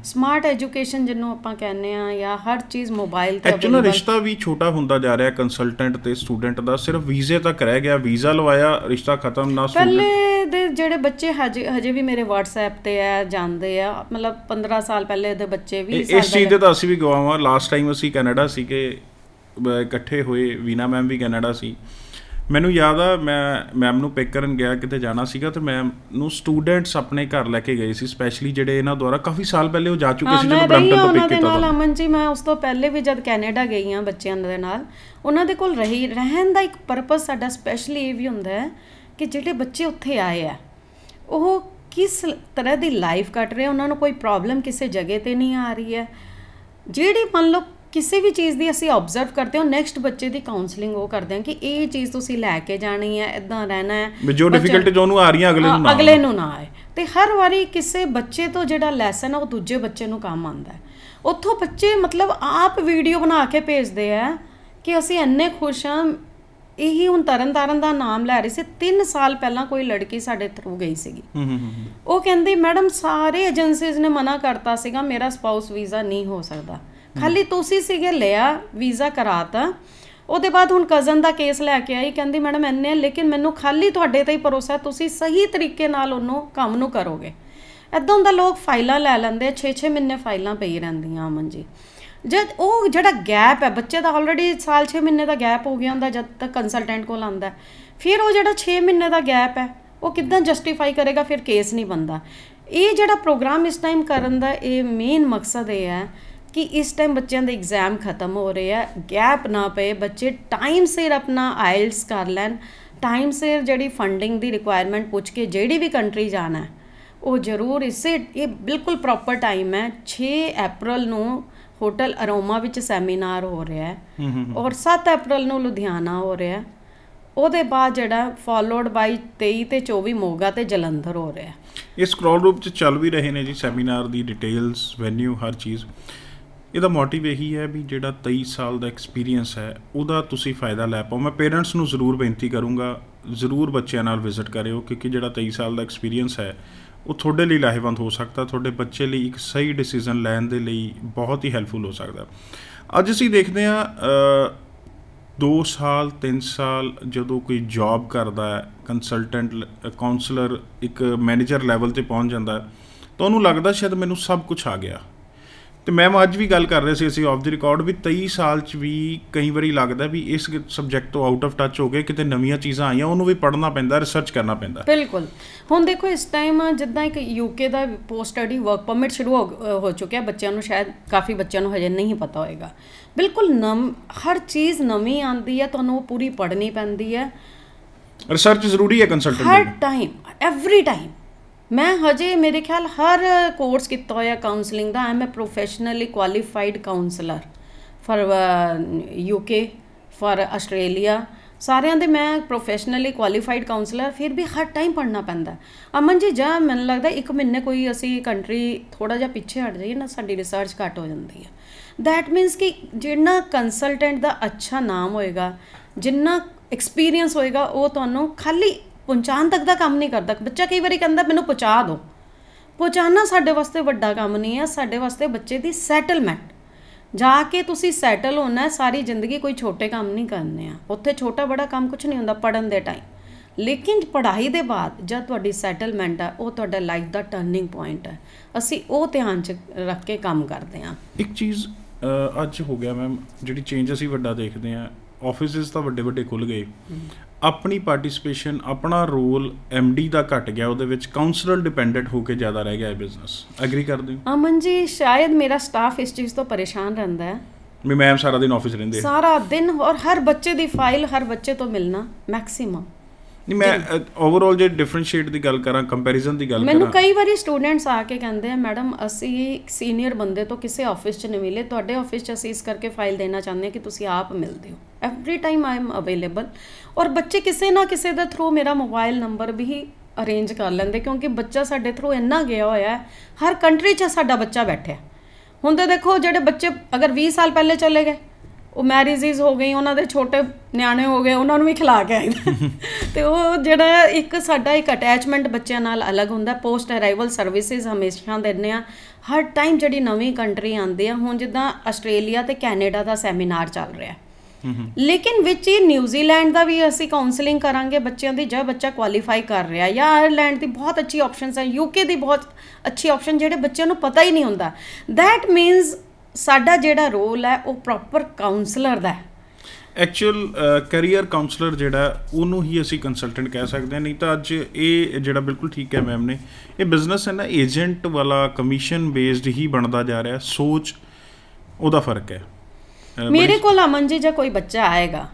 ਸਮਾਰਟ ਐਜੂਕੇਸ਼ਨ ਜਿਹਨੂੰ ਆਪਾਂ ਕਹਿੰਦੇ ਆ ਜਾਂ ਹਰ ਚੀਜ਼ ਮੋਬਾਈਲ ਤੇ ਐਕਚੁਅਲੀ ਰਿਸ਼ਤਾ ਵੀ ਛੋਟਾ ਹੁੰਦਾ ਜਾ ਰਿਹਾ ਕੰਸਲਟੈਂਟ ਤੇ ਸਟੂਡੈਂਟ ਦਾ ਸਿਰਫ ਵੀਜ਼ੇ ਤੱਕ ਰਹਿ ਗਿਆ ਵੀਜ਼ਾ ਲਵਾਇਆ ਰਿਸ਼ਤਾ ਖਤਮ ਨਾ ਪਹਿਲੇ ਦੇ ਜਿਹੜੇ ਬੱਚੇ ਹਜੇ ਹਜੇ ਵੀ ਮੇਰੇ WhatsApp ਤੇ ਆ ਜਾਂਦੇ ਆ ਮਤਲਬ 15 ਸਾਲ ਪਹਿਲੇ ਦੇ ਬੱਚੇ ਵੀ ਇਸ ਚੀਜ਼ ਦੇ ਤਾਂ ਅਸੀਂ ਵੀ ਗਵਾਵਾਂ ਲਾਸਟ ਟਾਈਮ ਅਸੀਂ ਕੈਨੇਡਾ ਸੀ ਕਿ ਇਕੱਠੇ ਹੋਏ ਵੀਨਾ ਮੈਮ ਵੀ ਕੈਨੇਡਾ ਸੀ। ਮੈਨੂੰ ਯਾਦ ਆ ਮੈਂ ਮੈਮ ਨੂੰ ਪਿਕ ਕਰਨ ਗਿਆ ਕਿਤੇ ਜਾਣਾ ਸੀਗਾ ਤੇ ਮੈਮ ਨੂੰ ਸਟੂਡੈਂਟਸ ਆਪਣੇ ਘਰ ਲੈ ਕੇ ਗਏ ਸੀ ਸਪੈਸ਼ਲੀ ਜਿਹੜੇ ਇਹਨਾਂ ਦੁਆਰਾ ਕਾਫੀ ਸਾਲ ਪਹਿਲੇ ਉਹ ਜਾ ਚੁੱਕੇ ਸੀ ਜਦੋਂ ਹਾਂ ਤੋਂ ਉਹਨਾਂ ਪਿਕ ਦੇ ਕੀਤਾ ਨਾਲ ਤੁਹਾਨੂੰ ਅਮਨ ਜੀ ਮੈਂ ਉਸ ਤੋਂ ਪਹਿਲੇ ਵੀ ਜਦ ਕੈਨੇਡਾ ਗਈ ਹਾਂ ਬੱਚਿਆਂ ਦੇ ਨਾਲ ਉਹਨਾਂ ਦੇ ਕੋਲ ਰਹੀ ਰਹਿਣ ਦਾ ਇੱਕ ਪਰਪਸ ਸਾਡਾ ਸਪੈਸ਼ਲੀ ਇਹ ਵੀ ਹੁੰਦਾ ਹੈ ਕਿ ਜਿਹੜੇ ਬੱਚੇ ਉੱਥੇ ਆਏ ਆ ਉਹ ਕਿਸ ਤਰ੍ਹਾਂ ਦੀ ਲਾਈਫ ਕੱਟ ਰਹੇ ਆ, ਉਹਨਾਂ ਨੂੰ ਕੋਈ ਪ੍ਰੋਬਲਮ ਕਿਸੇ ਜਗ੍ਹਾ ਤੇ ਨਹੀਂ ਆ ਰਹੀ ਹੈ। ਜਿਹੜੀ ਮੰਨ ਲਓ ਕਿਸੇ ਵੀ ਚੀਜ਼ ਦੀ ਅਸੀਂ ਆਬਜ਼ਰਵ ਕਰਦੇ ਹਾਂ ਨੈਕਸਟ ਬੱਚੇ ਦੀ ਕਾਉਂਸਲਿੰਗ ਉਹ ਕਰਦੇ ਹਾਂ ਕਿ ਇਹ ਚੀਜ਼ ਤੁਸੀਂ ਲੈ ਕੇ ਜਾਣੀ ਹੈ ਇਦਾਂ ਰਹਿਣਾ ਹੈ ਵੀ ਜੋ ਡਿਫਿਕਲਟੀ ਜੋ ਉਹਨੂੰ ਆ ਰਹੀਆਂ ਅਗਲੇ ਨੂੰ ਨਾ ਅਗਲੇ ਨੂੰ ਨਾ ਆਏ। ਤੇ ਹਰ ਵਾਰੀ ਕਿਸੇ ਬੱਚੇ ਤੋਂ ਜਿਹੜਾ ਲੈਸਨ ਆ ਉਹ ਦੂਜੇ ਬੱਚੇ ਨੂੰ ਕੰਮ ਆਉਂਦਾ ਹੈ। ਉੱਥੋਂ ਬੱਚੇ ਮਤਲਬ ਆਪ ਵੀਡੀਓ ਬਣਾ ਕੇ ਭੇਜਦੇ ਆ ਕਿ ਅਸੀਂ ਇੰਨੇ ਖੁਸ਼ ਹਾਂ ਇਹੀ ਹੁਣ ਤਰਨਤਾਰਨ ਦਾ ਨਾਮ ਲੈ ਰਹੀ ਸੀ 3 ਸਾਲ ਪਹਿਲਾਂ ਕੋਈ ਲੜਕੀ ਸਾਡੇ ਥਰੂ ਗਈ ਸੀਗੀ। ਉਹ ਕਹਿੰਦੀ ਮੈਡਮ ਸਾਰੇ ਏਜੰਸੀਜ਼ ਨੇ ਮਨਾ ਕਰਤਾ ਸੀਗਾ ਮੇਰਾ ਸਪਾਊਸ ਵੀਜ਼ਾ ਨਹੀਂ ਹੋ ਸਕਦਾ। ਖਾਲੀ ਤੁਸੀਂ ਸੀਗੇ ਲਿਆ, ਵੀਜ਼ਾ ਕਰਾਤਾ। ਉਹਦੇ ਬਾਅਦ ਹੁਣ ਕਜ਼ਨ ਦਾ ਕੇਸ ਲੈ ਕੇ ਆਈ, ਕਹਿੰਦੀ, ਮੈਡਮ, ਇੰਨੇ ਲੇਕਿਨ ਮੈਨੂੰ ਖਾਲੀ ਤੁਹਾਡੇ ਤੇ ਹੀ ਭਰੋਸਾ ਤੁਸੀਂ ਸਹੀ ਤਰੀਕੇ ਨਾਲ ਉਹਨੂੰ ਕੰਮ ਨੂੰ ਕਰੋਗੇ। ਐਦਾਂ ਹੁੰਦਾ ਲੋਕ ਫਾਈਲਾਂ ਲੈ ਲੈਂਦੇ 6-6 ਮਹੀਨੇ ਫਾਈਲਾਂ ਪਈ ਰਹਿੰਦੀਆਂ ਅਮਨ ਜੀ। ਜਦ ਉਹ ਜਿਹੜਾ ਗੈਪ ਹੈ, ਬੱਚੇ ਦਾ ਆਲਰੇਡੀ ਸਾਲ 6 ਮਹੀਨੇ ਦਾ ਗੈਪ ਹੋ ਗਿਆ ਹੁੰਦਾ, ਜਦ ਤੱਕ ਕੰਸਲਟੈਂਟ ਕੋਲ ਆਂਦਾ ਫਿਰ ਉਹ ਜਿਹੜਾ 6 ਮਹੀਨੇ ਦਾ ਗੈਪ ਹੈ, ਉਹ ਕਿੱਦਾਂ ਜਸਟੀਫਾਈ ਕਰੇਗਾ, ਫਿਰ ਕੇਸ ਨਹੀਂ ਬੰਦਾ ਇਹ ਜਿਹੜਾ ਪ੍ਰੋਗਰਾਮ ਇਸ ਟਾਈਮ ਕਰਨ ਦਾ, ਇਹ ਮੇਨ ਮਕਸਦ ਇਹ ਹੈ ਕਿ ਇਸ ਟਾਈਮ ਬੱਚਿਆਂ ਦੇ ਐਗਜ਼ਾਮ ਖਤਮ ਹੋ ਰਹੇ ਆ ਗੈਪ ਨਾ ਪਏ ਬੱਚੇ ਟਾਈਮ ਸਿਰ ਆਪਣਾ ਆਇਲਸ ਕਰ ਲੈਣ ਟਾਈਮ ਸਿਰ ਜਿਹੜੀ ਫੰਡਿੰਗ ਦੀ ਰਿਕੁਆਇਰਮੈਂਟ ਪੁੱਛ ਕੇ ਜਿਹੜੀ ਵੀ ਕੰਟਰੀ ਜਾਣਾ ਉਹ ਜ਼ਰੂਰ ਇਸੇ ਇਹ ਬਿਲਕੁਲ ਪ੍ਰੋਪਰ ਟਾਈਮ ਹੈ। 6 ਅਪ੍ਰੈਲ ਨੂੰ ਹੋਟਲ ਅਰੋਮਾ ਵਿੱਚ ਸੈਮੀਨਾਰ ਹੋ ਰਿਹਾ ਹੈ ਔਰ 7 ਅਪ੍ਰੈਲ ਨੂੰ ਲੁਧਿਆਣਾ ਹੋ ਰਿਹਾ ਹੈ। ਉਹਦੇ ਬਾਅਦ ਜਿਹੜਾ ਫਾਲੋਡ ਬਾਈ 23 ਤੇ 24 ਮੋਗਾ ਤੇ ਜਲੰਧਰ ਹੋ ਰਿਹਾ ਇਹ ਸਕਰੋਲ ਰੂਪ ਚ ਚੱਲ ਵੀ ਰਹੇ ਨੇ ਜੀ ਸੈਮੀਨਾਰ ਦੀ ਡਿਟੇਲਸ ਵੈਨਿਊ ਹਰ ਚੀਜ਼। ਇਹਦਾ ਮੋਟਿਵ ਇਹੀ ਹੈ ਵੀ ਜਿਹੜਾ 23 ਸਾਲ ਦਾ ਐਕਸਪੀਰੀਅੰਸ ਹੈ ਉਹਦਾ ਤੁਸੀਂ ਫਾਇਦਾ ਲੈ ਪਾਓ। ਮੈਂ ਪੇਰੈਂਟਸ ਨੂੰ ਜ਼ਰੂਰ ਬੇਨਤੀ ਕਰੂੰਗਾ ਜ਼ਰੂਰ ਬੱਚਿਆਂ ਨਾਲ ਵਿਜ਼ਿਟ ਕਰਿਓ ਕਿਉਂਕਿ ਜਿਹੜਾ 23 ਸਾਲ ਦਾ ਐਕਸਪੀਰੀਅੰਸ ਹੈ ਉਹ ਤੁਹਾਡੇ ਲਈ ਲਾਹੇਵੰਦ ਹੋ ਸਕਦਾ ਤੁਹਾਡੇ ਬੱਚੇ ਲਈ ਇੱਕ ਸਹੀ ਡਿਸੀਜਨ ਲੈਣ ਦੇ ਲਈ ਬਹੁਤ ਹੀ ਹੈਲਪਫੁਲ ਹੋ ਸਕਦਾ। ਅੱਜ ਅਸੀਂ ਦੇਖਦੇ ਹਾਂ ਅ, 2 ਸਾਲ 3 ਸਾਲ ਜਦੋਂ ਕੋਈ ਜੌਬ ਕਰਦਾ ਹੈ ਕੰਸਲਟੈਂਟ ਕਾਉਂਸਲਰ ਇੱਕ ਮੈਨੇਜਰ ਲੈਵਲ ਤੇ ਪਹੁੰਚ ਜਾਂਦਾ ਤਾਂ ਉਹਨੂੰ ਲੱਗਦਾ ਸ਼ਾਇਦ ਮੈਨੂੰ ਸਭ ਕੁਝ ਆ ਗਿਆ। ਤੇ ਮੈਮ ਅੱਜ ਵੀ ਗੱਲ ਕਰ ਰਹੇ ਸੀ ਅਸੀਂ ਆਫ ਦੀ ਰਿਕਾਰਡ ਵੀ 23 ਸਾਲ ਚ ਵੀ ਕਈ ਵਾਰੀ ਲੱਗਦਾ ਵੀ ਇਸ ਸਬਜੈਕਟ ਤੋਂ ਆਊਟ ਆਫ ਟੱਚ ਹੋ ਗਏ ਕਿਤੇ ਨਵੀਆਂ ਚੀਜ਼ਾਂ ਆਈਆਂ ਉਹਨੂੰ ਵੀ ਪੜ੍ਹਨਾ ਪੈਂਦਾ ਰਿਸਰਚ ਕਰਨਾ ਪੈਂਦਾ। ਬਿਲਕੁਲ। ਹੁਣ ਦੇਖੋ ਇਸ ਟਾਈਮ ਜਿੱਦਾਂ ਇੱਕ ਯੂਕੇ ਦਾ ਪੋਸਟ ਸਟੱਡੀ ਵਰਕ ਪਰਮਿਟ ਸ਼ੁਰੂ ਹੋ ਹੋ ਚੁੱਕਿਆ ਬੱਚਿਆਂ ਨੂੰ ਸ਼ਾਇਦ ਕਾਫੀ ਬੱਚਿਆਂ ਨੂੰ ਹਜੇ ਨਹੀਂ ਪਤਾ ਹੋਏਗਾ। ਬਿਲਕੁਲ ਨਮ ਹਰ ਚੀਜ਼ ਨਵੀਂ ਆਂਦੀ ਹੈ ਤੁਹਾਨੂੰ ਉਹ ਪੂਰੀ ਪੜ੍ਹਨੀ ਪੈਂਦੀ ਹੈ। ਰਿਸਰਚ ਜ਼ਰੂਰੀ ਹੈ ਕੰਸਲਟੈਂਟ ਹਰ ਟਾਈਮ ਐਵਰੀ ਟਾਈਮ ਮੈਂ ਹਜੇ, ਮੇਰੇ ਖਿਆਲ ਹਰ ਕੋਰਸ ਕੀਤਾ ਹੋਇਆ counselling the I am uh professionally qualified counsellor for UK for Australia ਸਾਰਿਆਂ ਦੇ ਮੈਂ ਪ੍ਰੋਫੈਸ਼ਨਲੀ ਕੁਆਲੀਫਾਈਡ ਕਾਉਂਸਲਰ ਫਿਰ ਵੀ ਹਰ ਟਾਈਮ ਪੜ੍ਹਨਾ ਪੈਂਦਾ। ਅਮਨ ਜੀ, ਜਾਂ ਮੈਨੂੰ ਲੱਗਦਾ ਇੱਕ ਮਹੀਨੇ ਕੋਈ ਅਸੀਂ ਕੰਟਰੀ ਥੋੜਾ ਜਿਹਾ ਪਿੱਛੇ ਹਟ ਜਾਈਏ ਨਾ, ਸਾਡੀ ਰਿਸਰਚ ਘੱਟ ਹੋ ਜਾਂਦੀ ਹੈ ਦੈਟ ਮੀਨਸ ਕਿ ਜਿੰਨਾ ਕੰਸਲਟੈਂਟ ਦਾ ਅੱਛਾ ਨਾਮ ਹੋਏਗਾ, ਜਿੰਨਾ ਐਕਸਪੀਰੀਅੰਸ ਹੋਏਗਾ, ਉਹ ਤੁਹਾਨੂੰ ਖਾਲੀ ਪਹੁੰਚਾਉਣ ਤੱਕ ਦਾ ਕੰਮ ਨਹੀਂ ਕਰਦਾ। ਬੱਚਾ ਕਈ ਵਾਰੀ ਕਹਿੰਦਾ ਮੈਨੂੰ ਪਹੁੰਚਾ ਦਿਓ। ਪਹੁੰਚਾਉਣਾ ਸਾਡੇ ਵਾਸਤੇ ਵੱਡਾ ਕੰਮ ਨਹੀਂ ਹੈ। ਸਾਡੇ ਵਾਸਤੇ ਬੱਚੇ ਦੀ ਸੈਟਲਮੈਂਟ ਜਾ ਕੇ ਤੁਸੀਂ ਸੈਟਲ ਹੋਣਾ ਸਾਰੀ ਜ਼ਿੰਦਗੀ ਕੋਈ ਛੋਟੇ ਕੰਮ ਨਹੀਂ ਕਰਨੇ ਆ। ਉੱਥੇ ਛੋਟਾ ਬੜਾ ਕੰਮ ਕੁਝ ਨਹੀਂ ਹੁੰਦਾ ਪੜਨ ਦੇ ਟਾਈਮ ਲੇਕਿਨ ਪੜ੍ਹਾਈ ਦੇ ਬਾਅਦ ਜਦ ਤੁਹਾਡੀ ਸੈਟਲਮੈਂਟ ਹੈ ਉਹ ਤੁਹਾਡਾ ਲਾਈਫ ਦਾ ਟਰਨਿੰਗ ਪੁਆਇੰਟ ਹੈ ਅਸੀਂ ਉਹ ਧਿਆਨ 'ਚ ਰੱਖ ਕੇ ਕੰਮ ਕਰਦੇ ਹਾਂ ਇੱਕ ਚੀਜ਼ ਅੱਜ ਹੋ ਗਿਆ ਮੈਮ ਜਿਹੜੀ ਚੇਂਜ ਅਸੀਂ ਵੱਡਾ ਦੇਖਦੇ ਆ ਆਫਿਸਿਸ ਤਾਂ ਵੱਡੇ ਵੱਡੇ ਖੁੱਲ ਗਏ ਆਪਣੀ ਪਾਰਟਿਸਿਪੇਸ਼ਨ ਆਪਣਾ ਰੋਲ ਡੀ ਦਾ ਘਟ ਗਿਆ ਉਹਦੇ ਵਿੱਚ ਕਾਉਂਸਲਰ ਡਿਪੈਂਡੈਂਟ ਹੋ ਕੇ ਜ਼ਿਆਦਾ ਰਹਿ ਗਿਆ ਹੈ ਬਿਜ਼ਨਸ ਐਗਰੀ ਕਰਦੇ ਹੋ? ਅਮਨ ਜੀ ਸ਼ਾਇਦ ਮੇਰਾ ਸਟਾਫ ਇਸ ਚੀਜ਼ ਤੋਂ ਪਰੇਸ਼ਾਨ ਰਹਿੰਦਾ ਹੈ। ਵੀ ਮੈਮ ਸਾਰਾ ਦਿਨ ਆਫਿਸ ਰਹਿੰਦੇ। ਸਾਰਾ ਦਿਨ ਔਰ ਹਰ ਬੱਚੇ ਦੀ ਫਾਈਲ ਹਰ ਬੱਚੇ ਤੋਂ ਮਿਲਣਾ ਮੈਕਸਿਮਮ ਨਹੀਂ ਮੈਂ ਓਵਰਆਲ ਜੇ ਡਿਫਰੈਂਸ਼ੀਏਟ ਦੀ ਗੱਲ ਕਰਾਂ ਕੰਪੈਰੀਜ਼ਨ ਦੀ ਗੱਲ ਮੈਨੂੰ ਕਰਾਂ। ਕਈ ਵਾਰੀ ਸਟੂਡੈਂਟਸ ਆ ਕੇ ਕਹਿੰਦੇ ਆ ਮੈਡਮ ਅਸੀਂ ਸੀਨੀਅਰ ਬੰਦੇ ਤੋਂ ਕਿਸੇ ਆਫਿਸ 'ਚ ਨਹੀਂ ਮਿਲੇ। ਤੁਹਾਡੇ ਆਫਿਸ 'ਚ ਅਸੀਂ ਇਸ ਕਰਕੇ ਫਾਈਲ ਦੇਣਾ ਚਾਹੁੰਦੇ ਹਾਂ ਕਿ ਤੁਸੀਂ ਆਪ ਮਿਲਦੇ ਹੋ। Every time I am available ਔਰ ਬੱਚੇ ਕਿਸੇ ਨਾ ਕਿਸੇ ਦੇ ਥਰੂ ਮੇਰਾ ਮੋਬਾਈਲ ਨੰਬਰ ਵੀ ਅਰੇਂਜ ਕਰ ਲੈਂਦੇ ਕਿਉਂਕਿ ਬੱਚਾ ਸਾਡੇ ਥਰੂ ਇੰਨਾ ਗਿਆ ਹੋਇਆ ਹੈ ਹਰ ਕੰਟਰੀ 'ਚ ਸਾਡਾ ਬੱਚਾ ਬੈਠਿਆ। ਹੁਣ ਤਾਂ ਦੇਖੋ ਜਿਹੜੇ ਬੱਚੇ ਅਗਰ 20 ਸਾਲ ਪਹਿਲੇ ਚਲੇ ਗਏ ਉਹ ਮੈਰਿਜਸ ਹੋ ਗਈ ਉਹਨਾਂ ਦੇ ਛੋਟੇ ਨਿਆਣੇ ਹੋ ਗਏ ਉਹਨਾਂ ਨੂੰ ਵੀ ਖਿਲਾ ਕੇ ਆਈਦਾ *laughs* ਤੇ ਉਹ ਜਿਹੜਾ ਇੱਕ ਸਾਡਾ ਇੱਕ ਅਟੈਚਮੈਂਟ ਬੱਚਿਆਂ ਨਾਲ ਅਲੱਗ ਹੁੰਦਾ ਪੋਸਟ ਅਰਾਈਵਲ ਸਰਵਿਸਿਜ਼ ਹਮੇਸ਼ਾ ਦਿੰਦੇ ਆ ਹਰ ਟਾਈਮ ਜਿਹੜੀ ਨਵੀਂ ਕੰਟਰੀ ਆਉਂਦੀ ਆ ਹੁਣ ਜਿੱਦਾਂ ਆਸਟ੍ਰੇਲੀਆ ਤੇ ਕੈਨੇਡਾ ਦਾ ਸੈਮੀਨਾਰ ਚੱਲ ਰਿਹਾ। ਲੇਕਿਨ ਵਿੱਚ ਹੀ ਨਿਊਜ਼ੀਲੈਂਡ ਦਾ ਵੀ ਅਸੀਂ ਕਾਉਂਸਲਿੰਗ ਕਰਾਂਗੇ ਬੱਚਿਆਂ ਦੀ ਜਦ ਬੱਚਾ ਕੁਆਲੀਫਾਈ ਕਰ ਰਿਹਾ ਜਾਂ ਆਇਰਲੈਂਡ ਦੀ ਬਹੁਤ ਅੱਛੀ ਆਪਸ਼ਨਸ ਹੈ ਯੂਕੇ ਦੀ ਬਹੁਤ ਅੱਛੀ ਆਪਸ਼ਨ ਜਿਹੜੇ ਬੱਚਿਆਂ ਨੂੰ ਪਤਾ ਹੀ ਨਹੀਂ ਹੁੰਦਾ। ਥੈਟ ਮੀਨਸ ਸਾਡਾ ਜਿਹੜਾ ਰੋਲ ਹੈ ਉਹ ਪ੍ਰੋਪਰ ਕਾਉਂਸਲਰ ਦਾ ਹੈ। ਐਕਚੁਅਲ ਕੈਰੀਅਰ ਕਾਉਂਸਲਰ ਜਿਹੜਾ ਉਹਨੂੰ ਹੀ ਅਸੀਂ ਕੰਸਲਟੈਂਟ ਕਹਿ ਸਕਦੇ ਹਾਂ। ਨਹੀਂ ਤਾਂ ਅੱਜ ਇਹ ਜਿਹੜਾ ਬਿਲਕੁਲ ਠੀਕ ਹੈ ਮੈਮ ਨੇ ਇਹ ਬਿਜ਼ਨਸ ਹੈ ਨਾ ਏਜੰਟ ਵਾਲਾ ਕਮਿਸ਼ਨ ਬੇਸਡ ਹੀ ਬਣਦਾ ਜਾ ਰਿਹਾ। ਸੋਚ ਉਹਦਾ ਫ਼ਰਕ ਹੈ। ਮੇਰੇ ਕੋਲ ਅਮਨ ਜੀ ਜੇ ਕੋਈ ਬੱਚਾ ਆਏਗਾ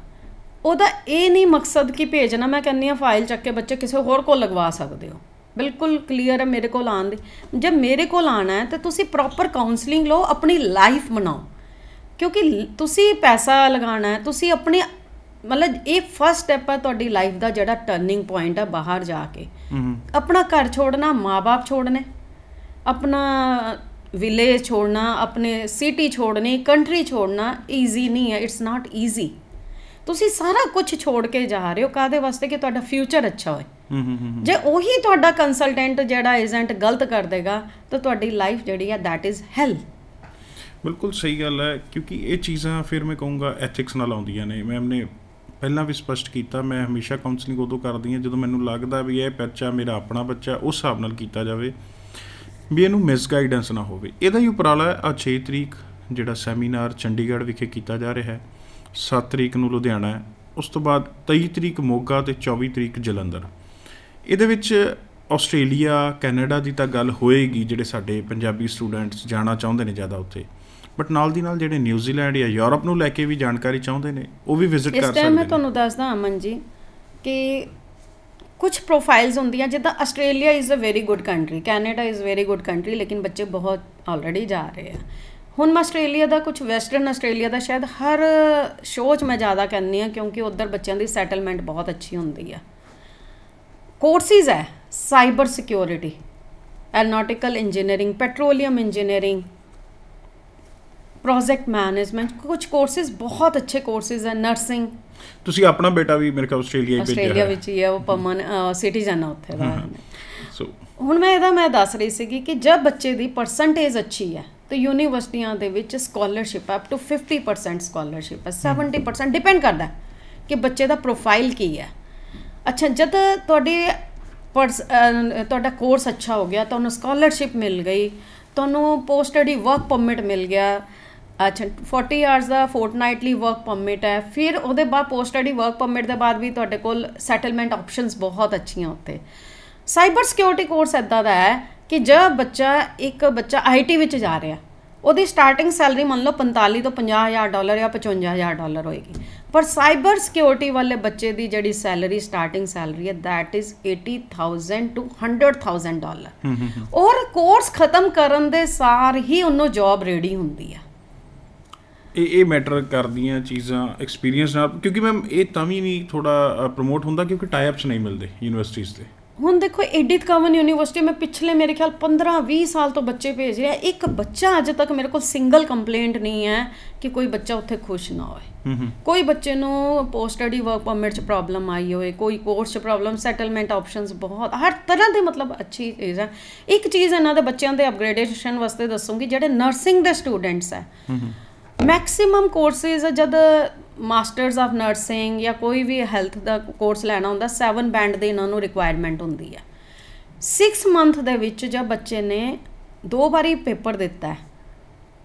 ਉਹਦਾ ਇਹ ਨਹੀਂ ਮਕਸਦ ਕਿ ਭੇਜਣਾ ਮੈਂ ਕਹਿੰਨੀ ਆ ਫਾਈਲ ਚੱਕ ਕੇ ਬੱਚੇ ਕਿਸੇ ਹੋਰ ਕੋਲ ਲਗਵਾ ਸਕਦੇ ਹੋ। ਬਿਲਕੁਲ ਕਲੀਅਰ ਹੈ ਮੇਰੇ ਕੋਲ ਆਉਣ ਦੀ। ਜੇ ਮੇਰੇ ਕੋਲ ਆਣਾ ਹੈ ਤਾਂ ਤੁਸੀਂ ਪ੍ਰੋਪਰ ਕਾਉਂਸਲਿੰਗ ਲਓ ਆਪਣੀ ਲਾਈਫ ਬਣਾਓ। ਕਿਉਂਕਿ ਤੁਸੀਂ ਪੈਸਾ ਲਗਾਉਣਾ ਹੈ ਤੁਸੀਂ ਆਪਣੇ ਮਤਲਬ ਇਹ ਫਸਟ ਸਟੈਪ ਹੈ ਤੁਹਾਡੀ ਲਾਈਫ ਦਾ ਜਿਹੜਾ ਟਰਨਿੰਗ ਪੁਆਇੰਟ ਹੈ ਬਾਹਰ ਜਾ ਕੇ। ਆਪਣਾ ਘਰ ਛੋੜਨਾ ਮਾਪੇ ਛੋੜਨੇ ਆਪਣਾ ਵਿਲੇਜ ਛੋੜਨਾ ਆਪਣੇ ਸਿਟੀ ਛੋੜਨੀ ਕੰਟਰੀ ਛੋੜਨਾ ਈਜ਼ੀ ਨਹੀਂ ਹੈ ਇਟਸ ਨਾਟ ਈਜ਼ੀ ਤੁਸੀਂ ਸਾਰਾ ਕੁਝ ਛੋੜ ਕੇ ਜਾ ਰਹੇ ਹੋ ਕਾਦੇ ਵਾਸਤੇ? ਕਿ ਤੁਹਾਡਾ ਫਿਊਚਰ ਅੱਛਾ ਹੋਏ। ਜੇ ਉਹੀ ਤੁਹਾਡਾ ਕੰਸਲਟੈਂਟ ਜਿਹੜਾ ਏਜੰਟ ਗਲਤ ਕਰ ਦੇਗਾ ਤਾਂ ਤੁਹਾਡੀ ਲਾਈਫ ਜਿਹੜੀ ਹੈ that ਇਜ਼ ਹੈਲ ਬਿਲਕੁਲ ਸਹੀ ਗੱਲ ਹੈ ਕਿਉਂਕਿ ਇਹ ਚੀਜ਼ਾਂ ਫਿਰ ਮੈਂ ਕਹੂੰਗਾ ਐਥਿਕਸ ਨਾਲ ਆਉਂਦੀਆਂ ਨੇ। ਮੈਮ ਨੇ ਪਹਿਲਾਂ ਵੀ ਸਪਸ਼ਟ ਕੀਤਾ ਮੈਂ ਹਮੇਸ਼ਾ ਕਾਉਂਸਲਿੰਗ ਉਦੋਂ ਕਰਦੀ ਹਾਂ ਜਦੋਂ ਮੈਨੂੰ ਲੱਗਦਾ ਵੀ ਇਹ ਬੱਚਾ ਮੇਰਾ ਆਪਣਾ ਬੱਚਾ ਉਸ ਹਿਸਾਬ ਨਾਲ ਕੀਤਾ ਜਾਵੇ ਵੀ ਇਹਨੂੰ ਮਿਸਗਾਈਡੈਂਸ ਨਾ ਹੋਵੇ। ਇਹਦਾ ਹੀ ਉਪਰਾਲਾ ਹੈ ਆ 6 ਤਰੀਕ ਜਿਹੜਾ ਸੈਮੀਨਾਰ ਚੰਡੀਗੜ੍ਹ ਵਿਖੇ ਕੀਤਾ ਜਾ ਰਿਹਾ ਹੈ 7 ਤਰੀਕ ਨੂੰ ਲੁਧਿਆਣਾ ਹੈ ਉਸ ਤੋਂ ਬਾਅਦ 23 ਤਰੀਕ ਮੋਗਾ ਤੇ 24 ਤਰੀਕ ਜਲੰਧਰ। ਇਹਦੇ ਵਿੱਚ ਆਸਟ੍ਰੇਲੀਆ ਕੈਨੇਡਾ ਦੀ ਤਾਂ ਗੱਲ ਹੋਏਗੀ ਜਿਹੜੇ ਸਾਡੇ ਪੰਜਾਬੀ ਸਟੂਡੈਂਟਸ ਜਾਣਾ ਚਾਹੁੰਦੇ ਨੇ ਜ਼ਿਆਦਾ ਉੱਥੇ। ਬਟ ਨਾਲ ਦੀ ਨਾਲ ਜਿਹੜੇ ਨਿਊਜ਼ੀਲੈਂਡ ਜਾਂ ਯੂਰਪ ਨੂੰ ਲੈ ਕੇ ਵੀ ਜਾਣਕਾਰੀ ਚਾਹੁੰਦੇ ਨੇ ਉਹ ਵੀ ਵਿਜ਼ਿਟ ਇਸ ਕਰ ਟਾਈਮ ਸਕਦੇ ਮੈਂ ਨੇ। ਤੁਹਾਨੂੰ ਦੱਸਦਾ ਅਮਨ ਜੀ ਕਿ ਕੁਝ ਪ੍ਰੋਫਾਈਲਸ ਹੁੰਦੀਆਂ ਜਿੱਦਾਂ Australia is uh very good country Canada is very good country ਲੇਕਿਨ ਬੱਚੇ ਬਹੁਤ ਆਲਰੇਡੀ ਜਾ ਰਹੇ ਆ। ਹੁਣ ਮੈਂ ਆਸਟ੍ਰੇਲੀਆ ਦਾ ਕੁਝ ਵੈਸਟਰਨ ਆਸਟ੍ਰੇਲੀਆ ਦਾ ਸ਼ਾਇਦ ਹਰ ਸ਼ੋਅ 'ਚ ਮੈਂ ਜ਼ਿਆਦਾ ਕਹਿੰਦੀ ਆ ਕਿਉਂਕਿ ਉੱਧਰ ਬੱਚਿਆਂ ਦੀ ਸੈਟਲਮੈਂਟ ਬਹੁਤ ਅੱਛੀ ਹੁੰਦੀ ਆ। ਕੋਰਸਿਸ ਹੈ cyber security aeronautical engineering petroleum engineering project management ਕੁਝ ਕੋਰਸਿਸ ਬਹੁਤ ਅੱਛੇ ਕੋਰਸਿਸ ਹੈ ਨਰਸਿੰਗ ਤੁਸੀਂ ਆਪਣਾ ਬੇਟਾ ਵੀ ਮੇਰੇ ਖਿਆਲ ਆਸਟ੍ਰੇਲੀਆ ਹੀ ਭੇਜਿਆ ਆਸਟ੍ਰੇਲੀਆ ਵਿੱਚ ਹੀ ਹੈ ਉਹ ਪਮਨ ਸਿਟੀਜ਼ਨ ਹੈ ਉੱਥੇ ਦਾ ਸੋ ਹੁਣ ਮੈਂ ਇਹਦਾ ਮੈਂ ਦੱਸ ਰਹੀ ਸੀਗੀ ਕਿ ਜਦ ਬੱਚੇ ਦੀ ਪਰਸੈਂਟੇਜ ਅੱਛੀ ਹੈ ਤਾਂ ਯੂਨੀਵਰਸਿਟੀਆਂ ਦੇ ਵਿੱਚ ਸਕਾਲਰਸ਼ਿਪ ਅਪ ਟੂ 50% ਸਕਾਲਰਸ਼ਿਪ ਹੈ 70% ਡਿਪੈਂਡ ਕਰਦਾ ਕਿ ਬੱਚੇ ਦਾ ਪ੍ਰੋਫਾਈਲ ਕੀ ਹੈ ਅੱਛਾ, ਜਦ ਤੁਹਾਡੀ ਪਰਸ- ਤੁਹਾਡਾ ਕੋਰਸ ਅੱਛਾ ਹੋ ਗਿਆ, ਤੁਹਾਨੂੰ ਸਕਾਲਰਸ਼ਿਪ ਮਿਲ ਗਈ, ਤੁਹਾਨੂੰ ਪੋਸਟ ਸਟੱਡੀ ਵਰਕ ਪਰਮਿਟ ਮਿਲ ਗਿਆ, ਅੱਛਾ 40 ਆਵਰਸ ਦਾ ਫੋਰਟਨਾਈਟਲੀ ਵਰਕ ਪਰਮਿਟ ਹੈ, ਫਿਰ ਉਹਦੇ ਬਾਅਦ ਪੋਸਟ ਸਟੱਡੀ ਵਰਕ ਪਰਮਿਟ ਦੇ ਬਾਅਦ ਵੀ ਤੁਹਾਡੇ ਕੋਲ ਸੈਟਲਮੈਂਟ ਆਪਸ਼ਨਸ ਬਹੁਤ ਅੱਛੀਆਂ ਉੱਥੇ। ਸਾਈਬਰ ਸਿਕਿਉਰਿਟੀ ਕੋਰਸ ਇਦਾਂ ਦਾ ਹੈ ਕਿ ਜਦ ਬੱਚਾ, ਇੱਕ ਬੱਚਾ ਆਈਟੀ ਵਿੱਚ ਜਾ ਰਿਹਾ ਉਹਦੀ ਸਟਾਰਟਿੰਗ ਸੈਲਰੀ ਮੰਨ ਲਓ 45 ਤੋਂ 50000 ਡਾਲਰ ਜਾਂ 55000 ਡਾਲਰ ਹੋਏਗੀ। ਪਰ ਸਾਈਬਰ ਸਿਕਿਉਰਿਟੀ ਵਾਲੇ ਬੱਚੇ ਦੀ ਜਿਹੜੀ ਸੈਲਰੀ ਸਟਾਰਟਿੰਗ ਸੈਲਰੀ ਹੈ that is 80000 to 100000 ਡਾਲਰ ਔਰ ਕੋਰਸ ਖਤਮ ਕਰਨ ਦੇ ਸਾਰ ਹੀ ਉਹਨੂੰ ਜੌਬ ਰੈਡੀ ਹੁੰਦੀ ਹੈ ਇਹ ਇਹ ਮੈਟਰ ਕਰਦੀਆਂ ਚੀਜ਼ਾਂ ਐਕਸਪੀਰੀਅੰਸ ਨਾਲ ਕਿਉਂਕਿ ਮੈਮ ਇਹ ਤਾਂ ਵੀ ਨਹੀਂ ਥੋੜਾ ਪ੍ਰਮੋਟ ਹੁੰਦਾ ਕਿਉਂਕਿ ਟਾਈ ਅਪਸ ਨਹੀਂ ਮਿਲਦੇ ਯੂਨੀਵਰਸਿਟੀਜ਼ ਦੇ। ਹੁਣ ਦੇਖੋ ਐਡਿਟ ਕਵਨ ਯੂਨੀਵਰਸਿਟੀ ਮੈਂ ਪਿਛਲੇ ਮੇਰੇ ਖਿਆਲ 15 20 ਸਾਲ ਤੋਂ ਬੱਚੇ ਭੇਜ ਰਿਹਾ। ਇੱਕ ਬੱਚਾ ਅਜੇ ਤੱਕ ਮੇਰੇ ਕੋਲ ਸਿੰਗਲ ਕੰਪਲੇਂਟ ਨਹੀਂ ਹੈ ਕਿ ਕੋਈ ਬੱਚਾ ਉੱਥੇ ਖੁਸ਼ ਨਾ ਹੋਏ। ਕੋਈ ਬੱਚੇ ਨੂੰ ਪੋਸਟ ਸਟੱਡੀ ਵਰਕ ਪਰਮਿਟ 'ਚ ਪ੍ਰੋਬਲਮ ਆਈ ਹੋਏ ਕੋਈ ਕੋਰਸ 'ਚ ਪ੍ਰੋਬਲਮ ਸੈਟਲਮੈਂਟ ਆਪਸ਼ਨਸ ਬਹੁਤ ਹਰ ਤਰ੍ਹਾਂ ਦੇ ਮਤਲਬ ਅੱਛੀ ਚੀਜ਼ ਹੈ। ਇੱਕ ਚੀਜ਼ ਇਹਨਾਂ ਦੇ ਬੱਚਿਆਂ ਦੇ ਅਪਗ੍ਰੇਡੇਸ਼ਨ ਵਾਸਤੇ ਦੱਸੂਗੀ ਜਿਹੜੇ ਨਰਸਿੰਗ ਦੇ ਸਟੂਡੈਂਟਸ ਹੈ। ਮੈਕਸਿਮਮ ਕੋਰਸਿਸ ਜਦ ਮਾਸਟਰਸ ਆਫ ਨਰਸਿੰਗ ਜਾਂ ਕੋਈ ਵੀ ਹੈਲਥ ਦਾ ਕੋਰਸ ਲੈਣਾ ਹੁੰਦਾ 7 ਬੈਂਡ ਦੇ ਇਹਨਾਂ ਨੂੰ ਰਿਕੁਆਇਰਮੈਂਟ ਹੁੰਦੀ ਹੈ 6 ਮੰਥ ਦੇ ਵਿੱਚ ਜਦ ਬੱਚੇ ਨੇ ਦੋ ਵਾਰੀ ਪੇਪਰ ਦਿੱਤਾ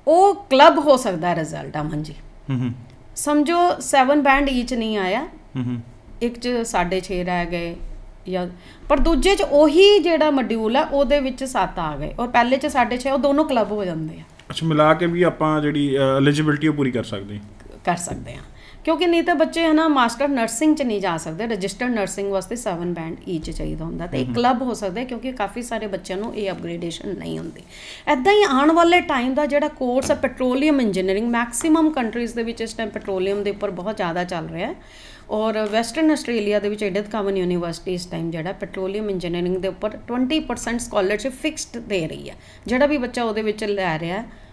ਉਹ ਕਲੱਬ ਹੋ ਸਕਦਾ ਹੈ ਰਿਜ਼ਲਟ ਅਮਨ ਜੀ ਹੂੰ ਸਮਝੋ 7 ਬੈਂਡ ਈਚ ਨਹੀਂ ਆਇਆ। ਹੂੰ ਇੱਕ ਚ 6.5 ਰਹਿ ਗਏ ਜਾਂ ਪਰ ਦੂਜੇ ਚ ਉਹੀ ਜਿਹੜਾ ਮੋਡਿਊਲ ਹੈ ਉਹਦੇ ਵਿੱਚ 7 ਆ ਗਏ। ਔਰ ਪਹਿਲੇ ਚ 6.5 ਉਹ ਦੋਨੋਂ ਕਲੱਬ ਹੋ ਜਾਂਦੇ ਆ। ਅੱਛਾ ਮਿਲਾ ਕੇ ਵੀ ਆਪਾਂ ਜਿਹੜੀ ਐਲੀਜੀਬਿਲਟੀ ਉਹ ਪੂਰੀ ਕਰ ਸਕਦੇ ਕਰ ਸਕਦੇ ਆ ਕਿਉਂਕਿ ਨਹੀਂ ਤਾਂ ਬੱਚੇ ਹਨਾ ਮਾਸਟਰ ਨਰਸਿੰਗ ਚ ਨਹੀਂ ਜਾ ਸਕਦੇ ਰਜਿਸਟਰਡ ਨਰਸਿੰਗ ਵਾਸਤੇ 7 ਬੈਂਡ ਈਚ ਚਾਹੀਦਾ ਹੁੰਦਾ। ਤੇ ਇੱਕ ਕਲੱਬ ਹੋ ਸਕਦਾ ਕਿਉਂਕਿ ਕਾਫੀ ਸਾਰੇ ਬੱਚਿਆਂ ਨੂੰ ਇਹ ਅਪਗ੍ਰੇਡੇਸ਼ਨ ਨਹੀਂ ਹੁੰਦੀ। ਐਦਾਂ ਹੀ ਆਉਣ ਵਾਲੇ ਟਾਈਮ ਦਾ ਜਿਹੜਾ ਕੋਰਸ ਹੈ ਪੈਟਰੋਲੀਅਮ ਇੰਜੀਨੀਅਰਿੰਗ ਮੈਕਸਿਮਮ ਕੰਟਰੀਜ਼ ਦੇ ਵਿੱਚ ਇਸ ਟਾਈਮ ਪੈਟਰੋਲੀਅਮ ਦੇ ਉੱਪਰ ਬਹੁਤ ਜ਼ਿਆਦਾ ਚੱਲ ਰਿਹਾ ਹੈ। ਔਰ ਵੈਸਟਰਨ ਆਸਟ੍ਰੇਲੀਆ ਦੇ ਵਿੱਚ ਐਡਿਥ ਕਾਮਨ ਯੂਨੀਵਰਸਿਟੀ ਇਸ ਟਾਈਮ ਜਿਹੜਾ ਪੈਟਰੋਲੀਅਮ ਇੰਜੀਨੀਅਰਿੰਗ ਦੇ ਉੱਪਰ 20% ਸਕਾਲਰਸ਼ਿਪ ਫਿਕਸਡ ਦੇ ਰਹੀ ਹੈ। ਜਿਹੜਾ ਵੀ ਬੱਚਾ ਉਹਦੇ ਵਿੱਚ ਲੈ ਰਿਹਾ ਹੈ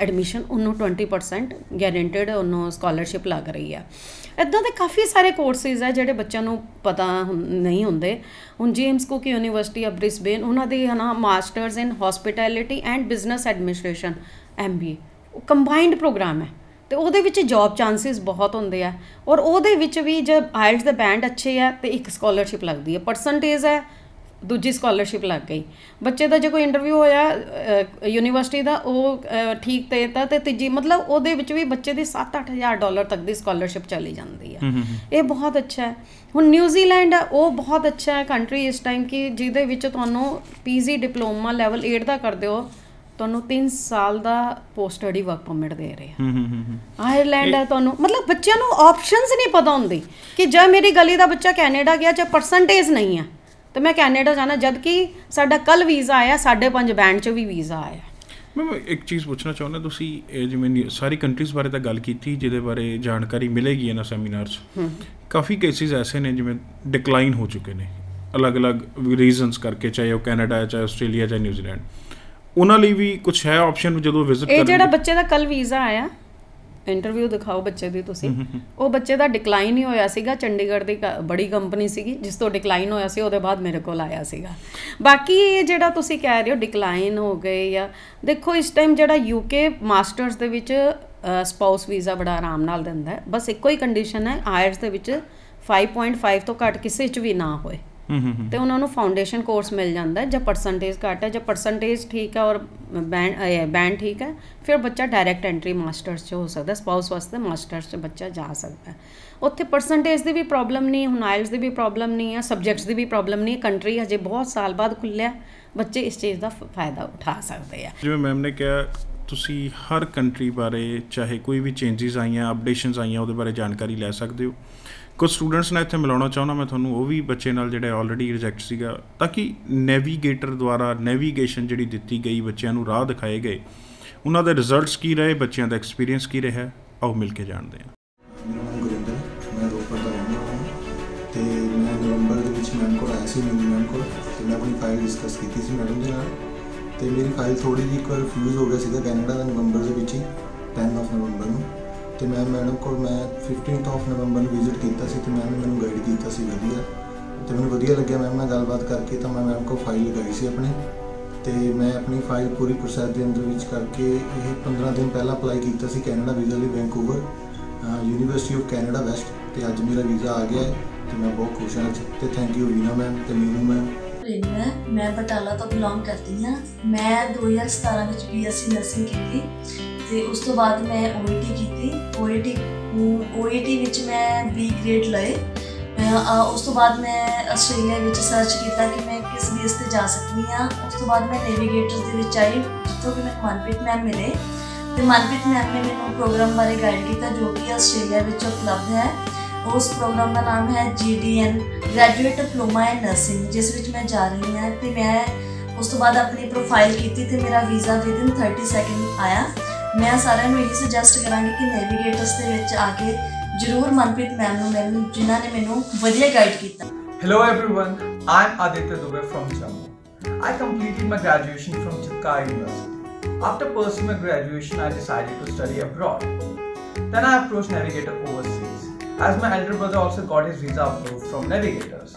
ਐਡਮਿਸ਼ਨ ਉਹਨੂੰ 20% ਗਾਰੰਟਡ ਉਹਨੂੰ ਸਕਾਲਰਸ਼ਿਪ ਲੱਗ ਰਹੀ ਹੈ ਇਦਾਂ ਦੇ ਕਾਫੀ ਸਾਰੇ ਕੋਰਸਿਸ ਹੈ ਜਿਹੜੇ ਬੱਚਿਆਂ ਨੂੰ ਪਤਾ ਨਹੀਂ ਹੁੰਦੇ। ਹੁਣ James Cook University of Brisbane ਉਹਨਾਂ ਦੀ ਹਨਾ masters in hospitality and business administration MBA ਉਹ ਕੰਬਾਈਨਡ ਪ੍ਰੋਗਰਾਮ ਹੈ। ਤੇ ਉਹਦੇ ਵਿੱਚ ਜੌਬ ਚਾਂਸਸ ਬਹੁਤ ਹੁੰਦੇ ਆ। ਔਰ ਉਹਦੇ ਵਿੱਚ ਵੀ ਜੇ ਆਇਲਟਸ ਦੇ ਬੈਂਡ ਅੱਛੇ ਆ ਤੇ ਇੱਕ ਸਕਾਲਰਸ਼ਿਪ ਲੱਗਦੀ ਹੈ ਪਰਸੈਂਟੇਜ ਹੈ ਦੂਜੀ ਸਕਾਲਰਸ਼ਿਪ ਲੱਗ ਗਈ। ਬੱਚੇ ਦਾ ਜੇ ਕੋਈ ਇੰਟਰਵਿਊ ਹੋਇਆ ਯੂਨੀਵਰਸਿਟੀ ਦਾ ਉਹ ਠੀਕ ਤੇ ਤਾਂ ਤੇ ਤੀਜੀ ਮਤਲਬ ਉਹਦੇ ਵਿੱਚ ਵੀ ਬੱਚੇ ਦੀ 7-8000 ਡਾਲਰ ਤੱਕ ਦੀ ਸਕਾਲਰਸ਼ਿਪ ਚਲੀ ਜਾਂਦੀ ਹੈ ਇਹ ਬਹੁਤ ਅੱਛਾ ਹੈ। ਹੁਣ ਨਿਊਜ਼ੀਲੈਂਡ ਹੈ ਉਹ ਬਹੁਤ ਅੱਛਾ ਹੈ ਕੰਟਰੀ ਇਸ ਟਾਈਮ ਕਿ ਜਿਹਦੇ ਵਿੱਚ ਤੁਹਾਨੂੰ ਪੀਜੀ ਡਿਪਲੋਮਾ ਲੈਵਲ 8 ਦਾ ਕਰਦੇ ਹੋ ਤੁਹਾਨੂੰ 3 ਸਾਲ ਦਾ ਪੋਸਟ ਸਟੱਡੀ ਵਰਕ ਪਰਮਿਟ ਦੇ ਰਹੇ ਆ। ਆਇਰਲੈਂਡ ਹੈ ਤੁਹਾਨੂੰ ਮਤਲਬ ਬੱਚਿਆਂ ਨੂੰ ਆਪਸ਼ਨਸ ਨਹੀਂ ਪਤਾ ਹੁੰਦੀ ਕਿ ਜੇ ਮੇਰੀ ਗਲੀ ਦਾ ਬੱਚਾ ਕੈਨੇਡਾ ਗਿਆ ਜੇ ਪਰਸੈਂਟੇਜ ਨਹੀਂ ਹੈ ਤੇ ਮੈਂ ਕੈਨੇਡਾ ਜਾਣਾ ਜਦ ਕਿ ਸਾਡਾ ਕੱਲ ਵੀਜ਼ਾ ਆਇਆ 5.5 ਬੈਂਡ ਚ ਵੀ ਵੀਜ਼ਾ ਆਇਆ। ਮੈਂ ਇੱਕ ਚੀਜ਼ ਪੁੱਛਣਾ ਚਾਹੁੰਦਾ ਤੁਸੀਂ ਇਹ ਜਿਵੇਂ ਸਾਰੀ ਕੰਟਰੀਜ਼ ਬਾਰੇ ਤਾਂ ਗੱਲ ਕੀਤੀ ਜਿਹਦੇ ਬਾਰੇ ਜਾਣਕਾਰੀ ਮਿਲੇਗੀ ਇਹਨਾਂ ਸੈਮੀਨਾਰ 'ਚ। ਕਾਫੀ ਕੇਸਿਸ ਐਸੇ ਨੇ ਜਿਵੇਂ ਡਿਕਲਾਈਨ ਹੋ ਚੁੱਕੇ ਨੇ। ਅਲੱਗ-ਅਲੱਗ ਰੀਜ਼ਨਸ ਕਰਕੇ ਚਾਹੇ ਉਹ ਕੈਨੇਡਾ ਹੈ ਚਾਹੇ ਆਸਟ੍ਰੇਲੀਆ ਚਾਹੇ ਨਿਊਜ਼ੀਲੈਂਡ। ਉਹਨਾਂ ਲਈ ਵੀ ਕੁਝ ਹੈ ਆਪਸ਼ਨ ਜਦੋਂ ਵਿਜ਼ਿਟ ਇਹ ਜਿਹੜਾ ਬੱਚੇ ਦਾ ਕੱਲ ਵੀਜ਼ਾ ਆਇਆ ਇੰਟਰਵਿਊ ਦਿਖਾਓ ਬੱਚੇ ਦੀ ਤੁਸੀਂ। ਉਹ ਬੱਚੇ ਦਾ ਡਿਕਲਾਈਨ ਹੀ ਹੋਇਆ ਸੀਗਾ ਚੰਡੀਗੜ੍ਹ ਦੀ ਬੜੀ ਕੰਪਨੀ ਸੀਗੀ ਜਿਸ ਤੋਂ ਡਿਕਲਾਈਨ ਹੋਇਆ ਸੀ ਉਹਦੇ ਬਾਅਦ ਮੇਰੇ ਕੋਲ ਆਇਆ ਸੀਗਾ। ਬਾਕੀ ਇਹ ਜਿਹੜਾ ਤੁਸੀਂ ਕਹਿ ਰਹੇ ਹੋ ਡਿਕਲਾਈਨ ਹੋ ਗਏ ਜਾਂ ਦੇਖੋ ਇਸ ਟਾਈਮ ਜਿਹੜਾ ਯੂਕੇ ਮਾਸਟਰਸ ਦੇ ਵਿੱਚ ਸਪਾਊਸ ਵੀਜ਼ਾ ਬੜਾ ਆਰਾਮ ਨਾਲ ਦਿੰਦਾ ਹੈ। ਬਸ ਇੱਕੋ ਹੀ ਕੰਡੀਸ਼ਨ ਹੈ ਆਇਲਸ ਦੇ ਵਿੱਚ 5.5 ਤੋਂ ਘੱਟ ਕਿਸੇ 'ਚ ਵੀ ਨਾ ਹੋਏ। ਤੇ ਉਹਨਾਂ ਨੂੰ ਫਾਊਂਡੇਸ਼ਨ ਕੋਰਸ ਮਿਲ ਜਾਂਦਾ ਹੈ, ਜੇ ਪਰਸੈਂਟੇਜ ਘੱਟ ਹੈ, ਜੇ ਪਰਸੈਂਟੇਜ ਠੀਕ ਹੈ ਔਰ ਬੈਂਡ ਬੈਂਡ ਠੀਕ ਹੈ, ਫਿਰ ਬੱਚਾ ਡਾਇਰੈਕਟ ਐਂਟਰੀ ਮਾਸਟਰਸ 'ਚ ਹੋ ਸਕਦਾ ਸਪਾਊਸ ਵਾਸਤੇ ਮਾਸਟਰਸ 'ਚ ਬੱਚਾ ਜਾ ਸਕਦਾ ਉੱਥੇ ਪਰਸੈਂਟੇਜ ਦੀ ਵੀ ਪ੍ਰੋਬਲਮ ਨਹੀਂ ਹੁਣ ਆਇਲਸ ਦੀ ਵੀ ਪ੍ਰੋਬਲਮ ਨਹੀਂ ਹੈ ਸਬਜੈਕਟਸ ਦੀ ਵੀ ਪ੍ਰੋਬਲਮ ਨਹੀਂ ਕੰਟਰੀ ਹਜੇ ਬਹੁਤ ਸਾਲ ਬਾਅਦ ਖੁੱਲਿਆ ਬੱਚੇ ਇਸ ਚੀਜ਼ ਦਾ ਫਾਇਦਾ ਉਠਾ ਸਕਦੇ ਆ। ਜਿਵੇਂ ਮੈਮ ਨੇ ਕਿਹਾ, ਤੁਸੀਂ ਹਰ ਕੰਟਰੀ ਬਾਰੇ ਚਾਹੇ ਕੋਈ ਵੀ ਚੇਂਜਸ ਆਈਆਂ ਅਪਡੇਸ਼ਨਸ ਆਈਆਂ, ਉਹਦੇ ਬਾਰੇ ਜਾਣਕਾਰੀ ਲੈ ਸਕਦੇ ਹੋ? ਕੁਝ ਸਟੂਡੈਂਟਸ ਨਾਲ ਇੱਥੇ ਮਿਲਾਉਣਾ ਚਾਹੁੰਦਾ, ਮੈਂ ਤੁਹਾਨੂੰ ਉਹ ਵੀ ਬੱਚੇ ਨਾਲ ਜਿਹੜੇ ਆਲਰੇਡੀ ਰਿਜੈਕਟ ਸੀਗਾ, ਤਾਂ ਕਿ ਨੈਵੀਗੇਟਰ ਦੁਆਰਾ ਨੈਵੀਗੇਸ਼ਨ ਜਿਹੜੀ ਦਿੱਤੀ ਗਈ, ਬੱਚਿਆਂ ਨੂੰ ਰਾਹ ਦਿਖਾਏ ਗਏ, ਉਹਨਾਂ ਦੇ ਰਿਜ਼ਲਟਸ ਕੀ ਰਹੇ, ਬੱਚਿਆਂ ਦਾ ਐਕਸਪੀਰੀਅੰਸ ਕੀ ਰਿਹਾ, ਆਓ ਮਿਲ ਕੇ ਜਾਣਦੇ ਹਾਂ। ਮੇਰਾ ਨਾਮ ਗੁਰਿੰਦਰ ਮੈਂ ਰੋਪੜ ਦਾ ਰਹਿਣ ਵਾਲਾ ਹਾਂ, ਤੇ ਮੈਂ ਨਵੰਬਰ ਦੇ ਵਿੱਚ ਮੈਮ ਕੋਲ ਆਇਆ ਸੀ, ਮੇਰੀ ਮੈਮ ਕੋਲ, ਤੇ ਮੈਂ ਆਪਣੀ ਫਾਈਲ ਡਿਸਕਸ ਕੀਤੀ ਸੀ ਮੈਡਮ ਦੇ ਨਾਲ, ਤੇ ਮੇਰੀ ਫਾਈਲ ਥੋੜੀ ਜਿਹੀ ਇੱਕ ਵਾਰ ਰਿਫਿਊਜ਼ ਹੋ ਗਿਆ ਸੀਗਾ ਕੈਨੇਡਾ ਦਾ ਨਵੰਬਰ ਦੇ ਵਿੱਚ ਹੀ 10 ਆਫ ਨਵੰਬਰ ਨੂੰ। ਤੇ ਮੈਂ ਮੈਡਮ ਕੋਲ ਮੈਂ 15th ਆਫ ਨਵੰਬਰ ਨੂੰ ਵਿਜ਼ਿਟ ਕੀਤਾ ਸੀ ਤੇ ਮੈਮ ਨੇ ਮੈਨੂੰ ਗਾਈਡ ਕੀਤਾ ਸੀ ਵਧੀਆ। ਤੇ ਮੈਨੂੰ ਵਧੀਆ ਲੱਗਿਆ ਮੈਮ ਨਾਲ ਗੱਲਬਾਤ ਕਰਕੇ ਤਾਂ ਮੈਂ ਮੈਮ ਕੋਲ ਫਾਈਲ ਲਗਾਈ ਸੀ ਆਪਣੇ। ਤੇ ਮੈਂ ਆਪਣੀ ਫਾਈਲ ਪੂਰੀ ਪ੍ਰੋਸੈਸ ਦੇ ਅੰਦਰ ਵਿੱਚ ਕਰਕੇ ਇਹ 15 ਦਿਨ ਪਹਿਲਾਂ ਅਪਲਾਈ ਕੀਤਾ ਸੀ ਕੈਨੇਡਾ ਵੀਜ਼ਾ ਲਈ Vancouver University of Canada West ਤੇ ਅੱਜ ਮੇਰਾ ਵੀਜ਼ਾ ਆ ਗਿਆ ਹੈ ਤੇ ਮੈਂ ਬਹੁਤ ਖੁਸ਼ ਹਾਂ। ਅੱਜ ਤੇ ਥੈਂਕ ਯੂ ਵੀਨਾ ਮੈਮ ਤੇ ਮੀਨੂ ਮੈਮ ਰੇਨੂ ਮੈਂ ਬਟਾਲਾ ਤੋਂ ਬਿਲੋਂਗ ਕਰਦੀ ਹਾਂ। ਮੈਂ 2017 ਵਿੱਚ ਬੀਐਸਸੀ ਨਰਸਿੰਗ ਕੀਤੀ। ਤੇ ਉਸ ਤੋਂ ਬਾਅਦ ਮੈਂ ਓਈਟੀ ਕੀਤੀ। ਓਈਟੀ ਓਈਟੀ ਵਿੱਚ ਮੈਂ ਬੀ ਗ੍ਰੇਡ ਲਏ। ਅਹ, ਉਸ ਤੋਂ ਬਾਅਦ ਮੈਂ ਆਸਟ੍ਰੇਲੀਆ ਵਿੱਚ ਸਰਚ ਕੀਤਾ ਕਿ ਮੈਂ ਕਿਸ ਬੇਸ ਤੇ ਜਾ ਸਕਦੀ ਹਾਂ। ਉਸ ਤੋਂ ਬਾਅਦ ਮੈਂ ਨੈਵੀਗੇਟਰ ਦੇ ਵਿੱਚ ਆਈ ਜਿੱਥੋਂ ਕਿ ਮੈਨੂੰ ਮਨਪ੍ਰੀਤ ਮੈਮ ਮਿਲੇ। ਤੇ ਮਨਪ੍ਰੀਤ ਮੈਮ ਨੇ ਮੈਨੂੰ ਪ੍ਰੋਗਰਾਮ ਬਾਰੇ ਗਾਈਡ ਕੀਤਾ ਜੋ ਕਿ ਆਸਟ੍ਰੇਲੀਆ ਵਿੱਚ ਉਪਲਬਧ ਹੈ। ਉਸ ਪ੍ਰੋਗਰਾਮ ਦਾ ਨਾਮ ਹੈ GDN graduate diploma in nursing ਜਿਸ ਵਿੱਚ ਮੈਂ ਜਾ ਰਹੀ ਹਾਂ। ਤੇ ਮੈਂ ਉਸ ਤੋਂ ਬਾਅਦ ਆਪਣੀ ਪ੍ਰੋਫਾਈਲ ਕੀਤੀ ਤੇ ਮੇਰਾ ਵੀਜ਼ਾ ਵਿਦਿਨ 30 ਸੈਕਿੰਡ ਆਇਆ। ਮੈਂ ਸਾਰਿਆਂ ਨੂੰ ਇਹੀ ਸੁਜੈਸਟ ਕਰਾਂਗੀ ਕਿ ਨੈਵੀਗੇਟਰਸ ਦੇ ਵਿੱਚ ਆ ਕੇ ਜ਼ਰੂਰ ਮਨਪ੍ਰੀਤ ਮੈਮ ਨੂੰ ਮਿਲਣ ਜਿਨ੍ਹਾਂ ਨੇ ਮੈਨੂੰ ਵਧੀਆ ਗਾਈਡ ਕੀਤਾ Hello everyone, I'm Aditya Dubey from Jammu. I completed my graduation from Chitkar University. After pursuing my graduation, I decided to study abroad. Then I approached Navigator Overseas, as my elder brother also got his visa approved from Navigators.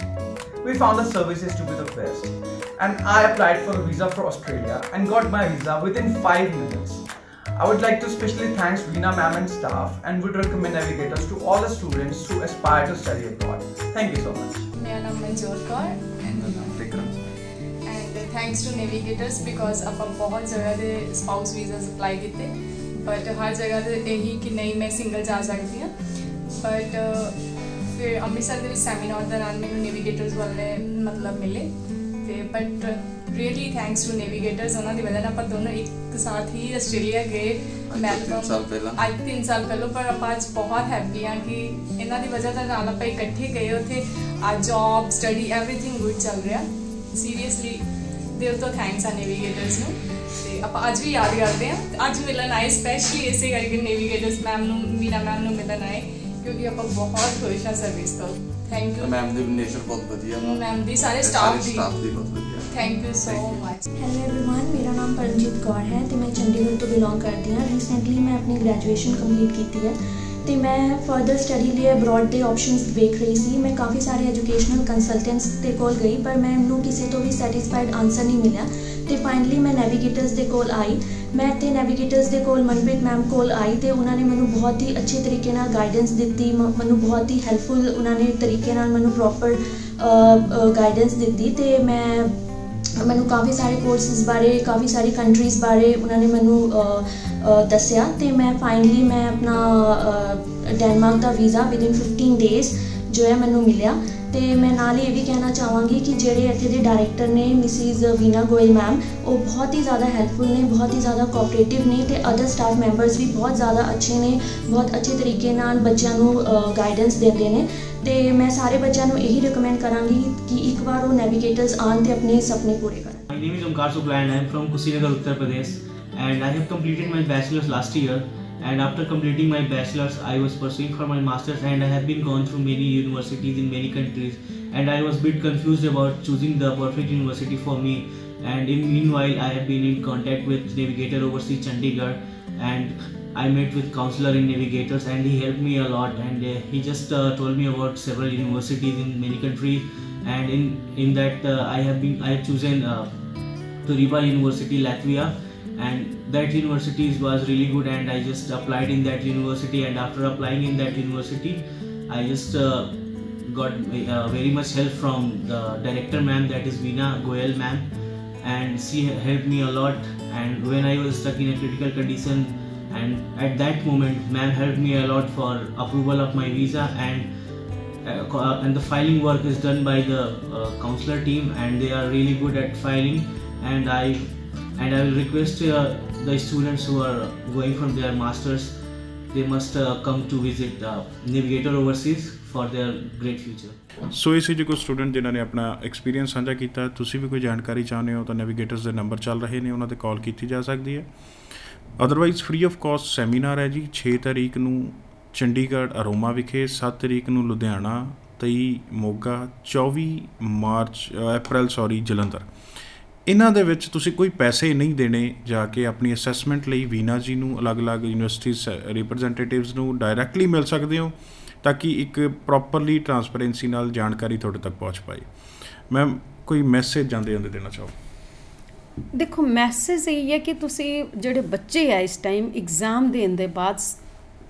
We found the services to be the best, and I applied for a visa for Australia and got my visa within 5 minutes. I would like to specially thank Veena ma'am and staff and would recommend Navigators to all the students who aspire to study abroad. Thank you so much. ਮੇਰਾ ਨਾਮ Manjot Kaur and thanks to navigators because ਆਪਾਂ ਬਹੁਤ ਜਗ੍ਹਾ ਦੇ spouse visas apply ਕੀਤੇ but ਹਰ ਜਗ੍ਹਾ ਤੇ ਇਹੀ ਕਿ ਨਹੀਂ ਮੈਂ ਸਿੰਗਲ ਜਾ ਸਕਦੀ ਹਾਂ ਬਟ ਫਿਰ ਅੰਮ੍ਰਿਤਸਰ ਦੇ ਵਿੱਚ ਸੈਮੀਨਾਰ ਦੌਰਾਨ ਮੈਨੂੰ ਨੈਵੀਗੇਟਰਸ ਵਾਲੇ ਮਤਲਬ ਮਿਲੇ ਤੇ but really thanks to navigators ਉਹਨਾਂ ਦੀ ਵਜ੍ਹਾ ਨਾਲ ਆਪਾਂ ਦੋਨੋਂ ਇੱਕ ਸਾਥ ਹੀ ਆਸਟ੍ਰੇਲੀਆ ਗਏ ਤਿੰਨ ਸਾਲ ਪਹਿਲਾਂ। ਅੱਜ 3 ਸਾਲ ਪਹਿਲਾਂ ਪਰ ਆਪਾਂ ਅੱਜ ਬਹੁਤ ਹੈਪੀ ਹਾਂ ਕਿ ਇਹਨਾਂ ਦੀ ਵਜ੍ਹਾ ਦੇ ਨਾਲ ਆਪਾਂ ਇਕੱਠੇ ਗਏ ਉੱਥੇ। ਆ ਜੌਬ ਸਟੱਡੀ ਐਵਰੀਥਿੰਗ ਗੁੱਡ ਚੱਲ ਰਿਹਾ। ਸੀਰੀਅਸਲੀ ਦਿਲ ਤੋਂ ਥੈਂਕਸ ਆ ਨੈਵੀਗੇਟਰਸ ਨੂੰ। ਤੇ ਆਪਾਂ ਅੱਜ ਵੀ ਯਾਦ ਕਰਦੇ ਹਾਂ। ਅੱਜ ਮਿਲਣ ਆਏ ਸਪੈਸ਼ਲੀ ਇਸੇ ਕਰਕੇ ਨੈਵੀਗੇਟਰਸ ਮੈਮ ਨੂੰ ਮੀਨਾ ਮੈਮ ਨੂੰ ਮਿਲਣ ਆਏ ਕਿਉਂਕਿ ਆਪਾਂ ਬਹੁਤ ਖੁਸ਼ ਹਾਂ ਸਰਵਿਸ ਤੋਂ। ਥੈਂਕ ਯੂ ਮੈਮ ਦੀ ਨੇਚਰ ਬਹੁਤ ਵਧੀਆ ਵਾ ਮੈਮ ਦੀ ਸਾਰੇ ਤੇ ਸਟਾਫ ਦੀ ਸਟਾਫ ਦੀ ਬਹੁਤ ਵਧੀਆ thank you so Thank you. Much hello everyone ਮੇਰਾ ਨਾਮ ਪਰਮਜੀਤ ਕੌਰ ਹੈ ਤੇ ਮੈਂ ਚੰਡੀਗੜ੍ਹ ਤੋਂ ਬਿਲੋਂਗ ਕਰਦੀ ਹਾਂ ਰੀਸੈਂਟਲੀ ਮੈਂ ਆਪਣੀ ਗ੍ਰੈਜੂਏਸ਼ਨ ਕੰਪਲੀਟ ਕੀਤੀ ਹੈ ਤੇ ਮੈਂ ਫਰਦਰ ਸਟੱਡੀ ਲਈ ਅਬਰੋਡ ਦੇ ਆਪਸ਼ਨਸ ਵੇਖ ਰਹੀ ਸੀ ਮੈਂ ਕਾਫੀ ਸਾਰੇ ਐਜੂਕੇਸ਼ਨਲ ਕੰਸਲਟੈਂਟਸ ਦੇ ਕੋਲ ਗਈ ਪਰ ਮੈਨੂੰ ਕਿਸੇ ਤੋਂ ਵੀ ਸੈਟੀਸਫਾਈਡ ਆਨਸਰ ਨਹੀਂ ਮਿਲਿਆ ਤੇ ਫਾਈਨਲੀ ਮੈਂ ਨੈਵੀਗੇਟਰਸ ਦੇ ਕੋਲ ਆਈ ਮੈਂ ਇੱਥੇ ਨੈਵੀਗੇਟਰਸ ਦੇ ਕੋਲ ਮਨਪ੍ਰੀਤ ਮੈਮ ਕੋਲ ਆਈ ਤੇ ਉਹਨਾਂ ਨੇ ਮੈਨੂੰ ਬਹੁਤ ਹੀ ਅੱਛੇ ਤਰੀਕੇ ਨਾਲ ਗਾਈਡੈਂਸ ਦਿੱਤੀ, ਮ- ਮੈਨੂੰ ਬਹੁਤ ਹੀ ਹੈਲਪਫੁਲ ਉਹਨਾਂ ਨੇ ਤਰੀਕੇ ਨਾਲ ਮੈਨੂੰ ਪ੍ਰੋਪਰ ਗਾਈਡੈਂਸ ਦਿੱਤੀ ਤੇ ਮੈਂ, ਮੈਨੂੰ ਕਾਫੀ ਸਾਰੇ ਕੋਰਸਿਸ ਬਾਰੇ, ਕਾਫੀ ਸਾਰੀ ਕੰਟਰੀਜ਼ ਬਾਰੇ ਉਹਨਾਂ ਨੇ ਮੈਨੂੰ ਦੱਸਿਆ ਤੇ ਮੈਂ ਫਾਈਨਲੀ ਮੈਂ ਆਪਣਾ ਡੈਨਮਾਰਕ ਦਾ ਵੀਜ਼ਾ ਵਿਦਿਨ 15 ਡੇਜ਼ ਜੋ ਹੈ ਮੈਨੂੰ ਮਿਲਿਆ। ਤੇ ਮੈਂ ਨਾਲ ਹੀ ਇਹ ਵੀ ਕਹਿਣਾ ਚਾਹਾਂਗੀ ਕਿ ਜਿਹੜੇ ਇੱਥੇ ਦੇ ਡਾਇਰੈਕਟਰ ਨੇ ਮਿਸਿਸ ਵੀਨਾ ਗੋਇਲ ਮੈਮ ਉਹ ਬਹੁਤ ਹੀ ਜ਼ਿਆਦਾ ਹੈਲਪਫੁਲ ਨੇ ਬਹੁਤ ਹੀ ਜ਼ਿਆਦਾ ਕੋਆਪਰੇਟਿਵ ਨੇ ਤੇ ਅਦਰ ਸਟਾਫ ਮੈਂਬਰਸ ਵੀ ਬਹੁਤ ਜ਼ਿਆਦਾ ਅੱਛੇ ਨੇ ਬਹੁਤ ਅੱਛੇ ਤਰੀਕੇ ਨਾਲ ਬੱਚਿਆਂ ਨੂੰ ਗਾਈਡੈਂਸ ਦਿੰਦੇ ਨੇ ਤੇ ਮੈਂ ਸਾਰੇ ਬੱਚਿਆਂ ਨੂੰ ਇਹੀ ਰეკਮੈਂਡ ਕਰਾਂਗੀ ਕਿ ਇੱਕ ਵਾਰ ਉਹ ਨੈਵੀਗੇਟਰਸ ਆਉਣ ਤੇ ਆਪਣੇ ਸੁਪਨੇ ਪੂਰੇ ਕਰਨ My name is Omkar Supla and I am from Kushinagar, Uttar Pradesh. And I have completed my bachelor's last year. And after completing my bachelor's, I was pursuing for my master's, and I have been gone through many universities in many countries. And I was a bit confused about choosing the perfect university for me. And in meanwhile, I have been in contact with Navigator Overseas Chandigarh, and I met with counselor in Navigators, and he helped me a lot. And uh, he just uh, told me about several universities in many countries, and in in that uh, I have been I have chosen. Uh, to Riva University, Latvia, and that university was really good. And I just applied in that university, and after applying in that university, I just uh, got uh, very much help from the director, ma'am, that is Veena Goel ma'am, and she helped me a lot. And when I was stuck in a critical condition, and at that moment, ma'am helped me a lot for approval of my visa and. Uh, uh, and the filing work is done by the uh, counselor team and they are really good at filing and i and i will request uh, the students who are going from their masters they must uh, come to visit uh, navigator overseas for their great future. ਸੋ ਇਹ ਸੀ ਜੇ ਕੋਈ student ਜਿਨ੍ਹਾਂ ਨੇ ਆਪਣਾ experience ਸਾਂਝਾ ਕੀਤਾ ਤੁਸੀਂ ਵੀ ਕੋਈ ਜਾਣਕਾਰੀ ਚਾਹੁੰਦੇ ਹੋ ਤਾਂ ਨੈਵੀਗੇਟਰਸ ਦੇ ਨੰਬਰ ਚੱਲ ਰਹੇ ਨੇ ਉਹਨਾਂ ਤੇ ਕਾਲ ਕੀਤੀ ਜਾ ਸਕਦੀ ਹੈ। Otherwise free of cost seminar ਹੈ ਜੀ 6 ਤਰੀਕ ਨੂੰ ਚੰਡੀਗੜ੍ਹ ਅਰੋਮਾ ਵਿਖੇ 7 ਤਰੀਕ ਨੂੰ Ludhiana 23 Moga 24 March April sorry Jalandhar. ਇਹਨਾਂ ਦੇ ਵਿੱਚ ਤੁਸੀਂ ਕੋਈ ਪੈਸੇ ਨਹੀਂ ਦੇਣੇ ਜਾ ਕੇ ਆਪਣੀ ਅਸੈਸਮੈਂਟ ਲਈ। ਵੀਨਾ ਜੀ ਨੂੰ ਅਲੱਗ-ਅਲੱਗ ਯੂਨੀਵਰਸਿਟੀਜ਼ ਰਿਪਰੈਜ਼ੈਂਟੇਟਿਵਸ ਨੂੰ ਡਾਇਰੈਕਟਲੀ ਮਿਲ ਸਕਦੇ ਹੋ ਤਾਂ ਕਿ ਇੱਕ ਪ੍ਰੋਪਰਲੀ ਟਰਾਂਸਪੇਰੈਂਸੀ ਨਾਲ ਜਾਣਕਾਰੀ ਤੁਹਾਡੇ ਤੱਕ ਪਹੁੰਚ ਪਾਏ। ਮੈਮ ਕੋਈ ਮੈਸੇਜ ਜਾਂਦੇ ਜਾਂਦੇ ਦੇਣਾ ਚਾਹੋ? ਦੇਖੋ ਮੈਸੇਜ ਇਹ ਹੈ ਕਿ ਤੁਸੀਂ ਜਿਹੜੇ ਬੱਚੇ ਆ ਇਸ ਟਾਈਮ ਐਗਜ਼ਾਮ ਦੇਣ ਦੇ ਬਾਅਦ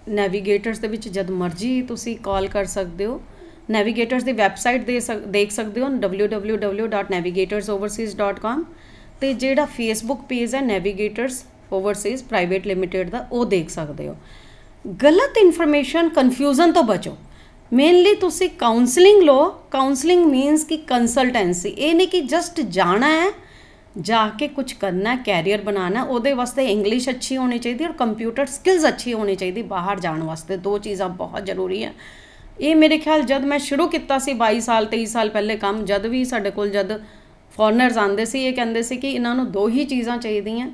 ਨੈਵੀਗੇਟਰਸ ਦੇ ਵਿੱਚ ਜਦ ਮਰਜ਼ੀ ਤੁਸੀਂ ਕਾਲ ਕਰ ਸਕਦੇ ਹੋ। ਨੈਵੀਗੇਟਰਸ ਦੀ ਵੈਬਸਾਈਟ ਦੇ ਸਕ- ਦੇਖ ਸਕਦੇ ਹੋ www.navigatorsoverseas.com ਤੇ ਜਿਹੜਾ ਫੇਸਬੁੱਕ ਪੇਜ ਹੈ ਨੈਵੀਗੇਟਰਸ ਓਵਰਸੀਜ਼ ਪ੍ਰਾਈਵੇਟ ਲਿਮਿਟਿਡ ਦਾ, ਉਹ ਦੇਖ ਸਕਦੇ ਹੋ। ਗਲਤ ਇਨਫੋਰਮੇਸ਼ਨ ਕਨਫਿਊਜ਼ਨ ਤੋਂ ਬਚੋ। ਮੇਨਲੀ ਤੁਸੀਂ ਕਾਉਂਸਲਿੰਗ ਲਓ। ਕਾਉਂਸਲਿੰਗ ਮੀਨਸ ਕਿ ਕੰਸਲਟੈਂਸੀ ਇਹ ਨਹੀਂ ਕਿ ਜਸਟ ਜਾਣਾ ਹੈ, ਜਾ ਕੇ ਕੁਝ ਕਰਨਾ ਕੈਰੀਅਰ ਬਣਾਉਣਾ ਉਹਦੇ ਵਾਸਤੇ ਇੰਗਲਿਸ਼ ਅੱਛੀ ਹੋਣੀ ਚਾਹੀਦੀ ਔਰ ਕੰਪਿਊਟਰ ਸਕਿੱਲਸ ਅੱਛੀ ਹੋਣੀ ਚਾਹੀਦੀ ਬਾਹਰ ਜਾਣ ਵਾਸਤੇ। ਦੋ ਚੀਜ਼ਾਂ ਬਹੁਤ ਜ਼ਰੂਰੀ ਹੈ। ਇਹ ਮੇਰੇ ਖਿਆਲ ਜਦ ਮੈਂ ਸ਼ੁਰੂ ਕੀਤਾ ਸੀ 22 ਸਾਲ 23 ਸਾਲ ਪਹਿਲੇ ਕੰਮ, ਜਦ ਵੀ ਸਾਡੇ ਕੋਲ ਜਦ ਫੋਰਨਰਸ ਆਉਂਦੇ ਸੀ, ਇਹ ਕਹਿੰਦੇ ਸੀ ਕਿ ਇਹਨਾਂ ਨੂੰ ਦੋ ਹੀ ਚੀਜ਼ਾਂ ਚਾਹੀਦੀਆਂ।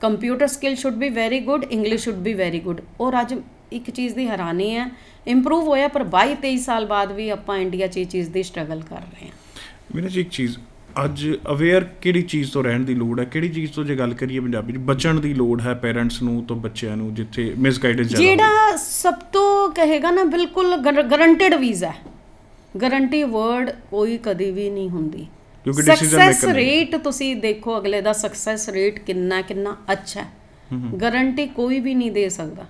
Computer skill should be very good English should be very good ਔਰ ਅੱਜ ਇੱਕ ਚੀਜ਼ ਦੀ ਹੈਰਾਨੀ ਹੈ ਇੰਪਰੂਵ ਹੋਇਆ ਪਰ 22 23 ਸਾਲ ਬਾਅਦ ਵੀ ਆਪਾਂ ਇੰਡੀਆ 'ਚ ਇਹ ਚੀਜ਼ ਦੀ ਸਟਰਗਲ ਕਰ ਰਹੇ ਹਾਂ। ਵੀਰੇ ਜੀ, ਇੱਕ ਚੀਜ਼ ਅੱਜ ਅਵੇਅਰ ਕਿਹੜੀ ਚੀਜ਼ ਤੋਂ ਰਹਿਣ ਦੀ ਲੋੜ ਹੈ? ਕਿਹੜੀ ਚੀਜ਼ ਤੋਂ ਜੇ ਗੱਲ ਕਰੀਏ ਪੰਜਾਬੀ 'ਚ ਬਚਣ ਦੀ ਲੋੜ ਹੈ ਪੇਰੈਂਟਸ ਨੂੰ ਤੋਂ ਬੱਚਿਆਂ ਨੂੰ ਜਿੱਥੇ ਮਿਸਗਾਈਡੈਂਸ ਜ਼ਿਆਦਾ। ਜਿਹੜਾ ਸਭ ਤੋਂ ਕਹੇਗਾ ਨਾ ਬਿਲਕੁਲ ਗਰੰਟਡ ਵੀਜ਼ਾ ਗਰੰਟੀ ਵਰਡ ਕੋਈ ਕਦੀ ਵੀ ਨਹੀਂ ਹੁੰਦੀ। ਕਿਉਂਕਿ decision ਸਕਸੈਸ maker ਨਹੀਂ। ਰੇਟ ਤੁਸੀਂ ਦੇਖੋ ਅਗਲੇ ਦਾ ਸਕਸੈਸ ਰੇਟ ਕਿੰਨਾ ਕਿੰਨਾ ਅੱਛਾ ਹੈ। ਗਰੰਟੀ ਕੋਈ ਵੀ ਨਹੀਂ ਦੇ ਸਕਦਾ।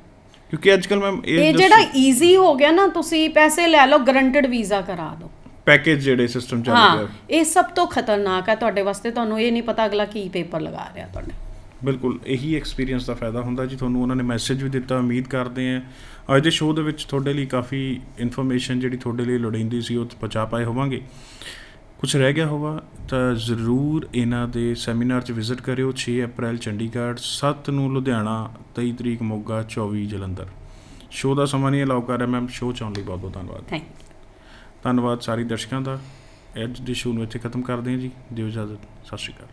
ਕਿਉਂਕਿ ਅੱਜ ਕੱਲ ਮੈਮ ਇਹ ਜਿਹੜਾ ਈਜ਼ੀ ਹੋ ਗਿਆ ਨਾ ਤੁਸੀਂ ਪੈਸੇ ਲੈ ਲਓ ਗਰੰਟਡ ਵੀਜ਼ਾ ਕਰਾ ਦਿਓ। ਪੈਕੇਜ ਜਿਹੜੇ ਸਿਸਟਮ ਚੱਲ ਹਾਂ ਰਿਹਾ। ਇਹ ਸਭ ਤੋਂ ਖਤਰਨਾਕ ਹੈ ਤੁਹਾਡੇ ਵਾਸਤੇ ਤੁਹਾਨੂੰ ਇਹ ਨਹੀਂ ਪਤਾ ਅਗਲਾ ਕੀ ਪੇਪਰ ਲਗਾ ਰਿਹਾ ਤੁਹਾਡੇ। ਬਿਲਕੁਲ ਇਹੀ ਐਕਸਪੀਰੀਅੰਸ ਦਾ ਫਾਇਦਾ ਹੁੰਦਾ ਜੀ ਤੁਹਾਨੂੰ ਉਹਨਾਂ ਨੇ ਮੈਸੇਜ ਵੀ ਦਿੱਤਾ ਉਮੀਦ ਕਰਦੇ ਆ ਅੱਜ ਦੇ ਸ਼ੋਅ ਦੇ ਵਿੱਚ ਤੁਹਾਡੇ ਲਈ ਕਾਫੀ ਇਨਫੋਰਮੇਸ਼ਨ ਜਿਹੜੀ ਤੁਹਾਡੇ ਲਈ ਲੋੜੀਂਦੀ ਸੀ ਉਹ ਪਹੁੰਚਾ ਪਾਏ ਹੋਵਾਂਗੇ। ਕੁਝ ਰਹਿ ਗਿਆ ਹੋਵਾ ਤਾਂ ਜ਼ਰੂਰ ਇਹਨਾਂ ਦੇ ਸੈਮੀਨਾਰ 'ਚ ਵਿਜ਼ਿਟ ਕਰਿਓ 6 ਅਪ੍ਰੈਲ ਚੰਡੀਗੜ੍ਹ 7 ਨੂੰ ਲੁਧਿਆਣਾ 23 ਤਰੀਕ ਮੋਗਾ 24 ਜਲੰਧਰ। ਸ਼ੋਅ ਦਾ ਸਮਾਂ ਨਹੀਂ ਅਲਾਉ ਕਰ ਰਿਹਾ ਮੈਮ ਸ਼ੋਅ ਚਾਉਣ ਲਈ ਬਹੁਤ ਬਹੁਤ ਧੰਨਵਾਦ ਥੈਂਕ ਧੰਨਵਾਦ ਸਾਰੇ ਦਰਸ਼ਕਾਂ ਦਾ। ਅੱਜ ਦੇ ਸ਼ੋਅ ਨੂੰ ਇੱਥੇ ਖਤਮ ਕਰਦੇ ਹਾਂ ਜੀ। ਦਿਓ ਇਜਾਜ਼ਤ। ਸਤਿ ਸ਼੍ਰੀ ਅਕਾਲ।